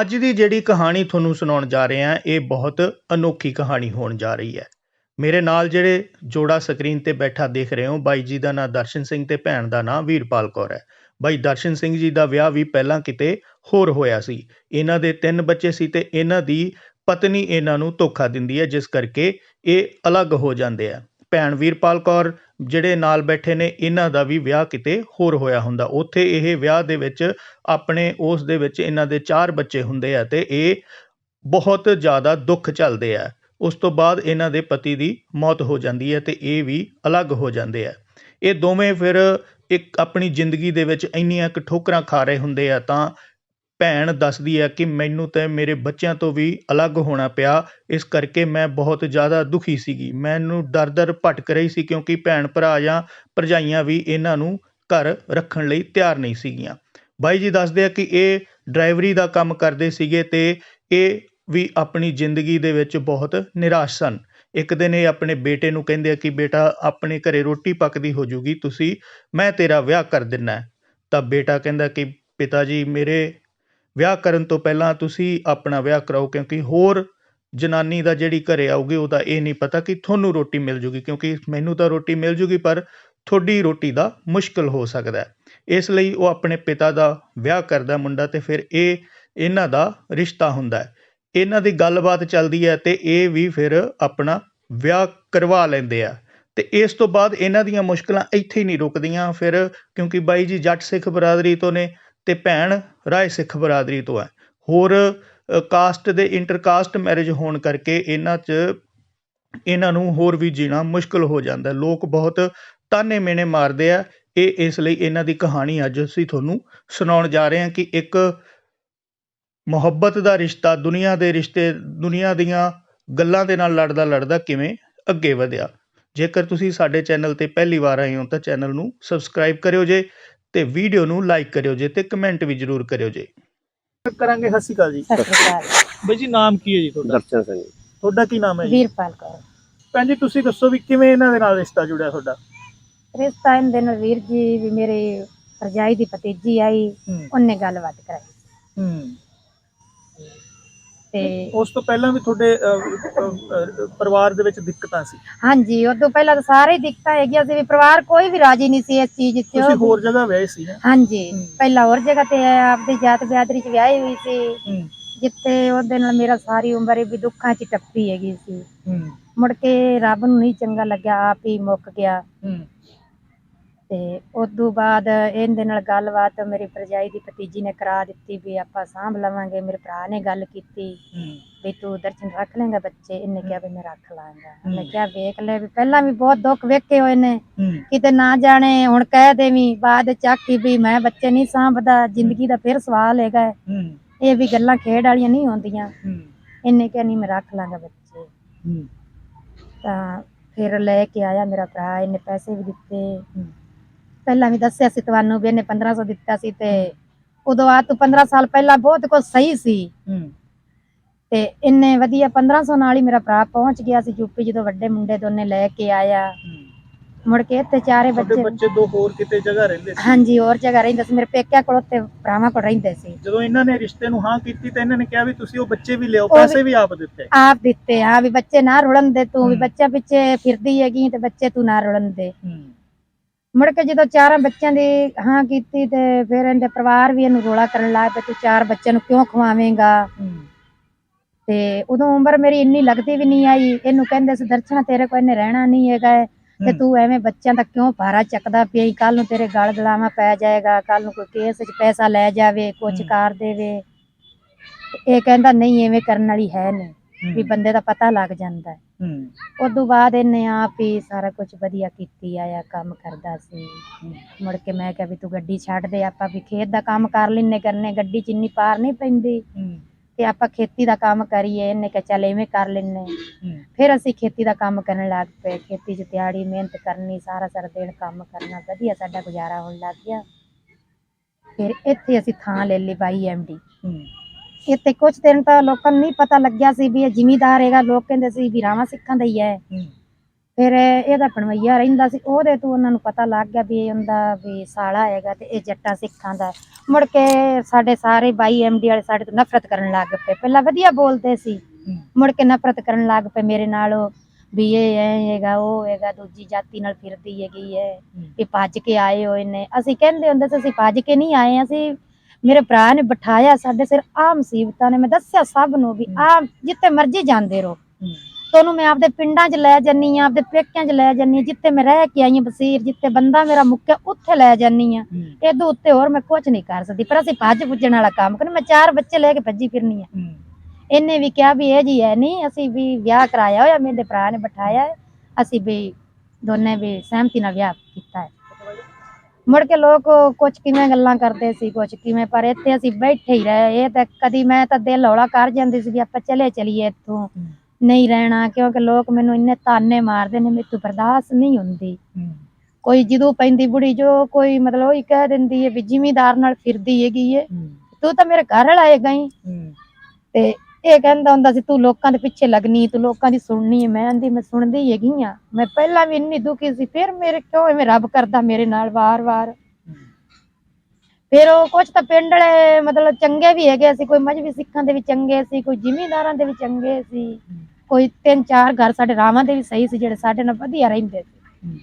ਅੱਜ ਦੀ ਜਿਹੜੀ ਕਹਾਣੀ ਤੁਹਾਨੂੰ ਸੁਣਾਉਣ ਜਾ ਰਹੇ ਹਾਂ, ਇਹ ਬਹੁਤ ਅਨੋਖੀ ਕਹਾਣੀ ਹੋਣ ਜਾ ਰਹੀ ਹੈ। ਮੇਰੇ ਨਾਲ ਜਿਹੜੇ ਜੋੜਾ ਸਕਰੀਨ ਤੇ ਬੈਠਾ ਦੇਖ ਰਹੇ ਹੋ, ਬਾਈ ਜੀ ਦਾ ਨਾਂ ਦਰਸ਼ਨ ਸਿੰਘ ਤੇ ਭੈਣ ਦਾ ਨਾਂ ਵੀਰਪਾਲ ਕੌਰ ਹੈ। ਬਾਈ ਦਰਸ਼ਨ ਸਿੰਘ ਜੀ ਦਾ ਵਿਆਹ ਵੀ ਪਹਿਲਾਂ ਕਿਤੇ ਹੋਰ ਹੋਇਆ ਸੀ। ਇਹਨਾਂ ਦੇ ਤਿੰਨ ਬੱਚੇ ਸੀ ਤੇ ਇਹਨਾਂ ਦੀ ਪਤਨੀ ਇਹਨਾਂ ਨੂੰ ਧੋਖਾ ਦਿੰਦੀ ਹੈ, ਜਿਸ ਕਰਕੇ ਇਹ ਅਲੱਗ ਹੋ ਜਾਂਦੇ ਆ। ਭੈਣ ਵੀਰਪਾਲ ਕੌਰ ਜਿਹੜੇ ਨਾਲ ਬੈਠੇ ਨੇ, ਇਹਨਾਂ ਦਾ ਵੀ ਵਿਆਹ ਕਿਤੇ ਹੋਰ ਹੋਇਆ ਹੁੰਦਾ। ਉੱਥੇ ਇਹ ਵਿਆਹ ਦੇ ਵਿੱਚ ਆਪਣੇ, ਉਸ ਦੇ ਵਿੱਚ ਇਹਨਾਂ ਦੇ ਚਾਰ ਬੱਚੇ ਹੁੰਦੇ ਆ ਤੇ ਇਹ ਬਹੁਤ ਜ਼ਿਆਦਾ ਦੁੱਖ ਝੱਲਦੇ ਆ। ਉਸ ਤੋਂ ਬਾਅਦ ਇਹਨਾਂ ਦੇ ਪਤੀ ਦੀ ਮੌਤ ਹੋ ਜਾਂਦੀ ਹੈ ਤੇ ਇਹ ਵੀ ਅਲੱਗ ਹੋ ਜਾਂਦੇ ਆ। ਇਹ ਦੋਵੇਂ ਫਿਰ ਇੱਕ ਆਪਣੀ ਜ਼ਿੰਦਗੀ ਦੇ ਵਿੱਚ ਇੰਨੀਆਂ ਕੁ ਠੋਕਰਾਂ ਖਾ ਰਹੇ ਹੁੰਦੇ ਆ ਤਾਂ ਭੈਣ ਦੱਸਦੀ ਹੈ ਕਿ ਮੈਨੂੰ ਤੇ ਮੇਰੇ ਬੱਚਿਆਂ ਤੋਂ ਵੀ ਅਲੱਗ ਹੋਣਾ ਪਿਆ। ਇਸ ਕਰਕੇ ਮੈਂ ਬਹੁਤ ਜ਼ਿਆਦਾ ਦੁਖੀ ਸੀਗੀ। ਮੈਨੂੰ ਦਰ ਦਰ ਭਟਕ ਰਹੀ ਸੀ ਕਿਉਂਕਿ ਭੈਣ ਭਰਾ ਜਾਂ ਭਰਜਾਈਆਂ ਵੀ ਇਹਨਾਂ ਨੂੰ ਘਰ ਰੱਖਣ ਲਈ ਤਿਆਰ ਨਹੀਂ ਸੀਗੀਆਂ। ਬਾਈ ਜੀ ਦੱਸਦੇ ਆ ਕਿ ਇਹ ਡਰਾਈਵਰੀ ਦਾ ਕੰਮ ਕਰਦੇ ਸੀਗੇ ਅਤੇ ਇਹ ਵੀ ਆਪਣੀ ਜ਼ਿੰਦਗੀ ਦੇ ਵਿੱਚ ਬਹੁਤ ਨਿਰਾਸ਼ ਸਨ। ਇੱਕ ਦਿਨ ਇਹ ਆਪਣੇ ਬੇਟੇ ਨੂੰ ਕਹਿੰਦੇ ਆ ਕਿ ਬੇਟਾ, ਆਪਣੇ ਘਰੇ ਰੋਟੀ ਪੱਕਦੀ ਹੋ ਜੂਗੀ, ਤੁਸੀਂ, ਮੈਂ ਤੇਰਾ ਵਿਆਹ ਕਰ ਦਿੰਦਾ ਤਾਂ ਬੇਟਾ ਕਹਿੰਦਾ ਕਿ, ਪਿਤਾ ਜੀ, ਮੇਰੇ ਵਿਆਹ ਕਰਨ ਤੋਂ ਪਹਿਲਾਂ ਤੁਸੀਂ ਆਪਣਾ ਵਿਆਹ ਕਰਾਓ, ਕਿਉਂਕਿ ਹੋਰ ਜਨਾਨੀ ਦਾ ਜਿਹੜੀ ਘਰ ਆਊਗੀ, ਉਹਦਾ ਇਹ ਨਹੀਂ ਪਤਾ ਕਿ ਤੁਹਾਨੂੰ ਰੋਟੀ ਮਿਲ ਜੂਗੀ, ਕਿਉਂਕਿ ਮੈਨੂੰ ਤਾਂ ਰੋਟੀ ਮਿਲ ਜੂਗੀ, ਪਰ ਤੁਹਾਡੀ ਰੋਟੀ ਦਾ ਮੁਸ਼ਕਲ ਹੋ ਸਕਦਾ ਇਸ ਲਈ ਉਹ ਆਪਣੇ ਪਿਤਾ ਦਾ ਵਿਆਹ ਕਰਦਾ ਮੁੰਡਾ ਤੇ ਫਿਰ ਇਹ ਇਹਨਾਂ ਦਾ ਰਿਸ਼ਤਾ ਹੁੰਦਾ ਇਹਨਾਂ ਦੀ ਗੱਲਬਾਤ ਚੱਲਦੀ ਹੈ ਤੇ ਇਹ ਵੀ ਫਿਰ ਆਪਣਾ ਵਿਆਹ ਕਰਵਾ ਲੈਂਦੇ ਆ। ਤੇ ਇਸ ਤੋਂ ਬਾਅਦ ਇਹਨਾਂ ਦੀਆਂ ਮੁਸ਼ਕਲਾਂ ਇੱਥੇ ਹੀ ਨਹੀਂ ਰੁਕਦੀਆਂ, ਫਿਰ ਕਿਉਂਕਿ ਬਾਈ ਜੀ ਜੱਟ ਸਿੱਖ ਬਰਾਦਰੀ ਤੋਂ ਨੇ ਅਤੇ ਭੈਣ ਰਾਏ ਸਿੱਖ ਬਰਾਦਰੀ ਤੋਂ ਹੈ। ਹੋਰ ਕਾਸਟ ਦੇ ਇੰਟਰਕਾਸਟ ਮੈਰਿਜ ਹੋਣ ਕਰਕੇ ਇਹਨਾਂ 'ਚ, ਇਹਨਾਂ ਨੂੰ ਹੋਰ ਵੀ ਜੀਣਾ ਮੁਸ਼ਕਲ ਹੋ ਜਾਂਦਾ ਲੋਕ ਬਹੁਤ ਤਾਨੇ ਮੇਨੇ ਮਾਰਦੇ ਆ। ਇਹ ਇਸ ਲਈ ਇਹਨਾਂ ਦੀ ਕਹਾਣੀ ਅੱਜ ਅਸੀਂ ਤੁਹਾਨੂੰ ਸੁਣਾਉਣ ਜਾ ਰਹੇ ਹਾਂ ਕਿ ਇੱਕ ਮੁਹੱਬਤ ਦਾ ਰਿਸ਼ਤਾ, ਦੁਨੀਆ ਦੇ ਰਿਸ਼ਤੇ, ਦੁਨੀਆ ਦੀਆਂ ਗੱਲਾਂ ਦੇ ਨਾਲ ਲੜਦਾ ਲੜਦਾ ਕਿਵੇਂ ਅੱਗੇ ਵਧਿਆ। ਜੇਕਰ ਤੁਸੀਂ ਸਾਡੇ ਚੈਨਲ ਤੇ ਪਹਿਲੀ ਵਾਰ ਆਏ ਹੋ ਤਾਂ ਚੈਨਲ ਨੂੰ ਸਬਸਕ੍ਰਾਈਬ ਕਰਿਓ ਜੇ। ਤੇ ਵੀਡੀਓ ਨੂੰ ਲਾਈਕ ਕਰਿਓ ਜੇ ਤੇ ਕਮੈਂਟ ਵੀ ਜ਼ਰੂਰ ਕਰਿਓ ਜੇ। ਕਰਾਂਗੇ ਸਤਿ ਸ਼੍ਰੀ ਅਕਾਲ ਜੀ। ਸਤਿ ਸ਼੍ਰੀ ਅਕਾਲ। ਬਾਈ ਜੀ ਨਾਮ ਕੀ ਹੈ ਜੀ ਤੁਹਾਡਾ? ਦਰਸ਼ਨ ਸਿੰਘ। ਤੁਹਾਡਾ ਕੀ ਨਾਮ ਹੈ ਜੀ? ਵੀਰਪਾਲ ਕੌਰ। ਭੈਣ ਜੀ ਤੁਸੀਂ ਦੱਸੋ ਵੀ ਕਿਵੇਂ ਇਹਨਾਂ ਦੇ ਨਾਲ ਰਿਸ਼ਤਾ ਜੁੜਿਆ ਤੁਹਾਡਾ? ਰਿਸ਼ਤਾ ਇਹਨਾਂ ਦੇ ਨਾਲ ਵੀਰ ਜੀ ਵੀ ਮੇਰੇ ਭਰਜਾਈ ਦੀ ਭਤੀਜੀ ਆਈ ਹੂੰ। ਉਹਨੇ ਗੱਲਬਾਤ ਕਰਾਈ। ਹੂੰ। ਤੇ ਉਸ ਤੋਂ ਪਹਿਲਾਂ ਵੀ ਤੁਹਾਡੇ ਪਰਿਵਾਰ ਦੇ ਵਿੱਚ ਦਿੱਕਤਾਂ ਸੀ? ਹਾਂਜੀ ਉਦੋਂ ਪਹਿਲਾਂ ਤਾਂ ਸਾਰੇ ਹੀ ਦਿੱਕਤਾਂ ਹੈਗੀਆਂ ਸੀ ਵੀ ਪਰਿਵਾਰ ਕੋਈ ਵੀ ਰਾਜੀ ਨਹੀਂ ਸੀ ਇਸ ਚੀਜ਼ 'ਚ। ਤੁਸੀਂ ਹੋਰ ਜਗ੍ਹਾ ਵਿਆਹੇ ਸੀ ਨਾ? ਹਾਂਜੀ। ਪਹਿਲਾਂ ਹੋਰ ਜਗ੍ਹਾ ਤੇ ਆਪਦੀ ਜਾਤ ਬਿਆਦਰੀ 'ਚ ਵਿਆਹੀ ਹੋਈ ਸੀ। ਹੂੰ। ਜਿੱਥੇ ਉਹਦੇ ਨਾਲ ਮੇਰਾ ਸਾਰੀ ਉਮਰ ਵੀ ਦੁੱਖਾਂ 'ਚ ਟੱਪੀ ਹੈਗੀ ਸੀ। ਹੂੰ। ਮੁੜ ਕੇ ਰੱਬ ਨੂੰ ਨਹੀਂ ਚੰਗਾ ਲੱਗਿਆ ਆਪ ਹੀ ਮੁੱਕ ਗਿਆ। ਹੂੰ। ਤੇ ਉਦੋਂ ਬਾਅਦ ਇਹਦੇ ਨਾਲ ਗੱਲਬਾਤ ਮੇਰੀ ਭਰਜਾਈ ਦੀ ਭਤੀਜੀ ਨੇ ਕਰਾ ਦਿੱਤੀ ਵੀ ਆਪਾਂ ਸਾਂਭ ਲਵਾਂਗੇ ਮੇਰੇ ਭਰਾ ਨੇ ਗੱਲ ਕੀਤੀ ਵੀ ਤੂੰ ਦਰਸ਼ਨ ਰੱਖ ਲੇਗਾ ਬੱਚੇ ਇਹਨੇ ਕਿਹਾ ਵੀ ਮੈਂ ਰੱਖ ਲਾਂਗਾ। ਹੂੰ। ਕਿਹਾ ਵੇਖ ਲੈ ਵੀ ਪਹਿਲਾਂ ਵੀ ਬਹੁਤ ਦੁੱਖ ਵੇਖੇ ਹੋਏ ਨੇ। ਕਿਤੇ ਨਾ ਜਾਣੇ ਹੁਣ ਕਹਿ ਦੇਵੀਂ ਬਾਅਦ ਚ ਆਖੀ ਵੀ ਮੈਂ ਬੱਚੇ ਨਹੀਂ ਸਾਂਭਦਾ ਜ਼ਿੰਦਗੀ ਦਾ ਫਿਰ ਸਵਾਲ ਹੈਗਾ ਇਹ ਵੀ ਗੱਲਾਂ ਖੇਡ ਵਾਲੀਆਂ ਨਹੀਂ ਹੁੰਦੀਆਂ ਇਹਨੇ ਕਿਹਾ ਨਹੀਂ ਮੈਂ ਰੱਖ ਲਾਂਗਾ ਬੱਚੇ। ਤਾਂ ਫਿਰ ਲੈ ਕੇ ਆਇਆ ਮੇਰਾ ਭਰਾ ਇਹਨੇ ਪੈਸੇ ਵੀ ਦਿੱਤੇ। ਪਹਿਲਾਂ ਵੀ ਦੱਸਿਆ ਸੀ ਤੁਹਾਨੂੰ ਵੀ ਇਹਨੇ 1500 ਦਿੱਤਾ ਸੀ ਤੇ ਉਦੋਂ ਆ ਤੋਂ 15 ਸਾਲ ਪਹਿਲਾਂ ਬਹੁਤ ਕੁਝ ਸਹੀ ਸੀ। ਤੇ ਇੰਨੇ ਵਧੀਆ 1500 ਨਾਲ ਹੀ ਮੇਰਾ ਭਰਾ ਪਹੁੰਚ ਗਿਆ ਸੀ ਯੂਪੀ ਜਦੋਂ ਵੱਡੇ ਮੁੰਡੇ ਦੋਨੇ ਲੈ ਕੇ ਆਇਆ। ਮੁੜ ਕੇ ਇੱਥੇ ਚਾਰੇ ਬੱਚੇ ਬੱਚੇ ਦੋ ਹੋਰ ਕਿਤੇ ਜਗ੍ਹਾ ਰਹਿੰਦੇ ਸੀ? ਹਾਂਜੀ ਹੋਰ ਜਗ੍ਹਾ ਰਹਿੰਦੇ ਸੀ। ਮੇਰੇ ਪੇਕਿਆਂ ਕੋਲ ਉੱਥੇ ਭਰਾਵਾਂ ਕੋਲ ਰਹਿੰਦੇ ਸੀ। ਜਦੋਂ ਇਹਨਾਂ ਨੇ ਰਿਸ਼ਤੇ ਨੂੰ ਹਾਂ ਕੀਤੀ ਤਾਂ ਇਹਨਾਂ ਨੇ ਕਿਹਾ ਵੀ ਤੁਸੀਂ ਉਹ ਬੱਚੇ ਵੀ ਲਿਓ ਪੈਸੇ ਵੀ ਆਪ ਦਿੱਤੇ। ਆਪ ਦਿੱਤੇ ਹਾਂ ਵੀ ਬੱਚੇ ਨਾ ਰੁਲਣ ਦੇ ਤੂੰ ਵੀ। ਬੱਚਾ ਪਿੱਛੇ ਫਿਰਦੀ ਹੈਗੀ ਤੇ ਬੱਚੇ ਤੂੰ ਨਾ ਰੁਲਣ ਦੇ। ਮੁੜ ਕੇ ਜਦੋਂ ਚਾਰਾਂ ਬੱਚਿਆਂ ਦੀ ਹਾਂ ਕੀਤੀ ਤੇ ਫਿਰ ਇਹਦੇ ਪਰਿਵਾਰ ਵੀ ਇਹਨੂੰ ਰੋਲਾ ਕਰਨ ਲੱਗ ਪਏ ਤੂੰ ਚਾਰ ਬੱਚਿਆਂ ਨੂੰ ਕਿਉਂ ਖਵਾਵੇਂਗਾ ਤੇ ਉਦੋਂ ਉਮਰ ਮੇਰੀ ਇੰਨੀ ਲੱਗਦੀ ਵੀ ਨਹੀਂ ਆਈ ਇਹਨੂੰ ਕਹਿੰਦੇ ਸੀ ਦਰਸ਼ਨਾ ਤੇਰੇ ਕੋਲ ਇਹਨੇ ਰਹਿਣਾ ਨਹੀਂ ਹੈਗਾ ਤੇ। ਤੂੰ ਐਵੇਂ ਬੱਚਿਆਂ ਦਾ ਕਿਉਂ ਭਾਰਾ ਚੱਕਦਾ ਪਿਆ ਕੱਲ ਨੂੰ ਤੇਰੇ ਗਲ ਗਲਾਵਾ ਪੈ ਜਾਏਗਾ ਕੱਲ ਨੂੰ ਕੋਈ ਕੇਸ 'ਚ ਪੈਸਾ ਲੈ ਜਾਵੇ ਕੁਝ। ਕਰ ਦੇਵੇ ਇਹ ਕਹਿੰਦਾ ਨਹੀਂ ਐਵੇਂ ਕਰਨ ਵਾਲੀ ਹੈ ਨਹੀਂ ਵੀ ਬੰਦੇ ਦਾ ਪਤਾ ਲੱਗ ਜਾਂਦਾ ਹੈ। ਹੂੰ। ਉਦੋਂ ਬਾਅਦ ਇਹਨੇ ਆਪ ਹੀ ਸਾਰਾ ਕੁਝ ਵਧੀਆ ਕੀਤੀ ਆਇਆ ਕੰਮ ਕਰਦਾ ਸੀ। ਮੁੜ ਕੇ ਮੈਂ ਕਿਹਾ ਵੀ ਤੂੰ ਗੱਡੀ ਛੱਡ ਦੇ ਆਪਾਂ ਵੀ ਖੇਤ ਦਾ ਕੰਮ ਕਰ ਲੈਨੇ ਕਰਨੇ ਗੱਡੀ ਚ ਇੰਨੀ ਪਾਰ ਨਹੀਂ ਪੈਂਦੀ। ਹੂੰ। ਤੇ ਆਪਾਂ ਖੇਤੀ ਦਾ ਕੰਮ ਕਰੀਏ ਇਹਨੇ ਕਿਹਾ ਚੱਲ ਐਵੇਂ ਕਰ ਲੈਨੇ ਫਿਰ ਅਸੀਂ ਖੇਤੀ ਦਾ ਕੰਮ ਕਰਨ ਲੱਗ ਪਏ। ਖੇਤੀ 'ਚ ਤਿਆੜੀ ਮਿਹਨਤ ਕਰਨੀ ਸਾਰਾ ਸਾਰਾ ਦਿਨ ਕੰਮ ਕਰਨਾ ਵਧੀਆ ਸਾਡਾ ਗੁਜ਼ਾਰਾ ਹੋਣ ਲੱਗ ਗਿਆ। ਫਿਰ ਇੱਥੇ ਅਸੀਂ ਥਾਂ ਲੈ ਲਈ ਬਾਈ ਐਮਡੀ ਹੂੰ। ਇੱਥੇ ਕੁਝ ਦਿਨ ਤਾਂ ਲੋਕਾਂ ਨੂੰ ਨਹੀਂ ਪਤਾ ਲੱਗਿਆ ਸੀ ਵੀ ਇਹ ਜ਼ਿਮੀਦਾਰ ਹੈਗਾ। ਲੋਕ ਕਹਿੰਦੇ ਸੀ ਵੀ ਰਾਵਾਂ ਸਿੱਖਾਂ ਦਾ ਹੀ ਹੈ। ਫਿਰ ਇਹਦਾ ਪਣਵਈਆ ਰਹਿੰਦਾ ਸੀ। ਉਹਦੇ ਤੋਂ ਉਹਨਾਂ ਨੂੰ ਪਤਾ ਲੱਗ ਗਿਆ ਵੀ ਇਹ ਹੁੰਦਾ ਵੀ ਸਾਲਾ ਹੈਗਾ ਤੇ ਇਹ ਜੱਟਾਂ ਸਿੱਖਾਂ ਦਾ। ਮੁੜ ਕੇ ਸਾਡੇ ਸਾਰੇ ਬਾਈ ਐਮਡੀ ਵਾਲੇ ਸਾਡੇ ਤੋਂ ਨਫ਼ਰਤ ਕਰਨ ਲੱਗ ਪਏ। ਪਹਿਲਾਂ ਵਧੀਆ ਬੋਲਦੇ ਸੀ। ਮੁੜ ਕੇ ਨਫ਼ਰਤ ਕਰਨ ਲੱਗ ਪਏ ਮੇਰੇ ਨਾਲ ਉਹ ਵੀ ਇਹ ਹੈਗਾ ਉਹ ਹੈਗਾ ਦੂਜੀ ਜਾਤੀ ਨਾਲ ਫਿਰਦੀ ਹੈਗੀ ਹੈ। ਇਹ ਭੱਜ ਕੇ ਆਏ ਹੋਏ ਨੇ। ਅਸੀਂ ਕਹਿੰਦੇ ਹੁੰਦੇ ਸੀ ਅਸੀਂ ਭੱਜ ਕੇ ਨਹੀਂ ਆਏ। ਅਸੀਂ ਮੇਰੇ ਭਰਾ ਨੇ ਬਿਠਾਇਆ ਸਾਡੇ ਸਿਰ ਆ ਮੁਸੀਬਤਾਂ ਨੇ ਮੈਂ ਦੱਸਿਆ ਸਭ ਨੂੰ ਵੀ ਆ ਜਿੱਥੇ ਮਰਜ਼ੀ ਜਾਂਦੇ ਰਹੋ। ਤੁਹਾਨੂੰ ਮੈਂ ਆਪਦੇ ਪਿੰਡਾਂ 'ਚ ਲੈ ਜੰਨੀ ਆ ਆਪਦੇ ਪੇਕਿਆਂ 'ਚ ਲੈ ਜੰਨੀ ਆ ਜਿੱਥੇ ਮੈਂ ਰਹਿ ਕੇ ਆਈ ਹਾਂ ਬਸੀਰ ਜਿੱਥੇ ਬੰਦਾ ਮੇਰਾ ਮੁੱਕਿਆ ਉੱਥੇ ਲੈ ਜੰਨੀ ਆ। ਇਹਦੋਂ ਉੱਤੇ ਹੋਰ ਮੈਂ ਕੁਝ ਨਹੀਂ ਕਰ ਸਕਦੀ ਪਰ ਅਸੀਂ ਭੱਜ ਪੁੱਜਣ ਵਾਲਾ ਕੰਮ ਕਰਨਾ ਮੈਂ ਚਾਰ ਬੱਚੇ ਲੈ ਕੇ ਭੱਜੀ ਫਿਰਨੀ ਆ। ਇਹਨੇ ਵੀ ਕਿਹਾ ਵੀ ਇਹ ਜੀ ਹੈ ਨਹੀਂ ਅਸੀਂ ਵੀ ਵਿਆਹ ਕਰਾਇਆ ਹੋਇਆ ਮੇਰੇ ਭਰਾ ਨੇ ਬਿਠਾਇਆ ਅਸੀਂ ਵੀ ਦੋਨੇ ਵੀ ਸਹਿਮਤੀ ਨਾਲ ਵਿਆਹ ਕੀਤਾ ਹੈ। ਮੁੜ ਕੇ ਲੋਕ ਕੁਝ ਕਿਵੇਂ ਗੱਲਾਂ ਕਰਦੇ ਸੀ ਕੁਝ ਕਿਵੇਂ ਪਰ ਇੱਥੇ ਅਸੀਂ ਬੈਠੇ ਹੀ ਰਹੇ। ਇਹ ਤਾਂ ਕਦੀ ਮੈਂ ਤਾਂ ਦਿਲ ਹੌਲਾ ਕਰ ਜਾਂਦੀ ਸੀ ਵੀ ਆਪਾਂ ਚਲੇ ਚਲੀਏ ਇੱਥੋਂ। ਨਹੀਂ ਰਹਿਣਾ ਕਿਉਂਕਿ ਲੋਕ ਮੈਨੂੰ ਇੰਨੇ ਤਾਨੇ ਮਾਰਦੇ ਨੇ ਤੋਂ ਬਰਦਾਸ਼ਤ ਨਹੀਂ ਹੁੰਦੀ। ਕੋਈ ਜਦੋਂ ਪੈਂਦੀ ਬੁੜੀ ਜੋ ਕੋਈ ਮਤਲਬ ਉਹੀ ਕਹਿ ਦਿੰਦੀ ਹੈ ਵੀ ਜ਼ਿਮੀਦਾਰ ਨਾਲ ਫਿਰਦੀ ਹੈਗੀ ਏ ਤੂੰ ਤਾਂ ਮੇਰੇ ਘਰ ਵਾਲਾ ਹੈਗਾ ਹੀ। ਤੇ ਇਹ ਕਹਿੰਦਾ ਹੁੰਦਾ ਸੀ, ਤੂੰ ਲੋਕਾਂ ਦੇ ਪਿੱਛੇ ਲੱਗਣੀ ਤੂੰ ਲੋਕਾਂ ਦੀ ਸੁਣਨੀ ਹੈ। ਮੈਂ ਆਂਦੀ ਮੈਂ ਸੁਣਦੀ ਹੈਗੀ ਆ। ਮੈਂ ਪਹਿਲਾਂ ਵੀ ਇੰਨੀ ਦੁਖੀ ਸੀ, ਫਿਰ ਮੇਰੇ ਕਿਉਂ ਐਵੇਂ ਰੱਬ ਕਰਦਾ ਮੇਰੇ ਨਾਲ ਵਾਰ-ਵਾਰ? ਫਿਰ ਉਹ ਕੁਝ ਤਾਂ ਪਿੰਡ ਵਾਲੇ ਮਤਲਬ ਚੰਗੇ ਵੀ ਹੈਗੇ ਸੀ, ਕੋਈ ਮਜਬੀ ਸਿੱਖਾਂ ਦੇ ਵੀ ਚੰਗੇ ਸੀ, ਕੋਈ ਜ਼ਿਮੀਂਦਾਰਾਂ ਦੇ ਵੀ ਚੰਗੇ ਸੀ, ਕੋਈ ਤਿੰਨ ਚਾਰ ਘਰ ਸਾਡੇ ਰਾਵਾਂ ਦੇ ਵੀ ਸਹੀ ਸੀ, ਜਿਹੜੇ ਸਾਡੇ ਨਾਲ ਵਧੀਆ ਰਹਿੰਦੇ ਸੀ।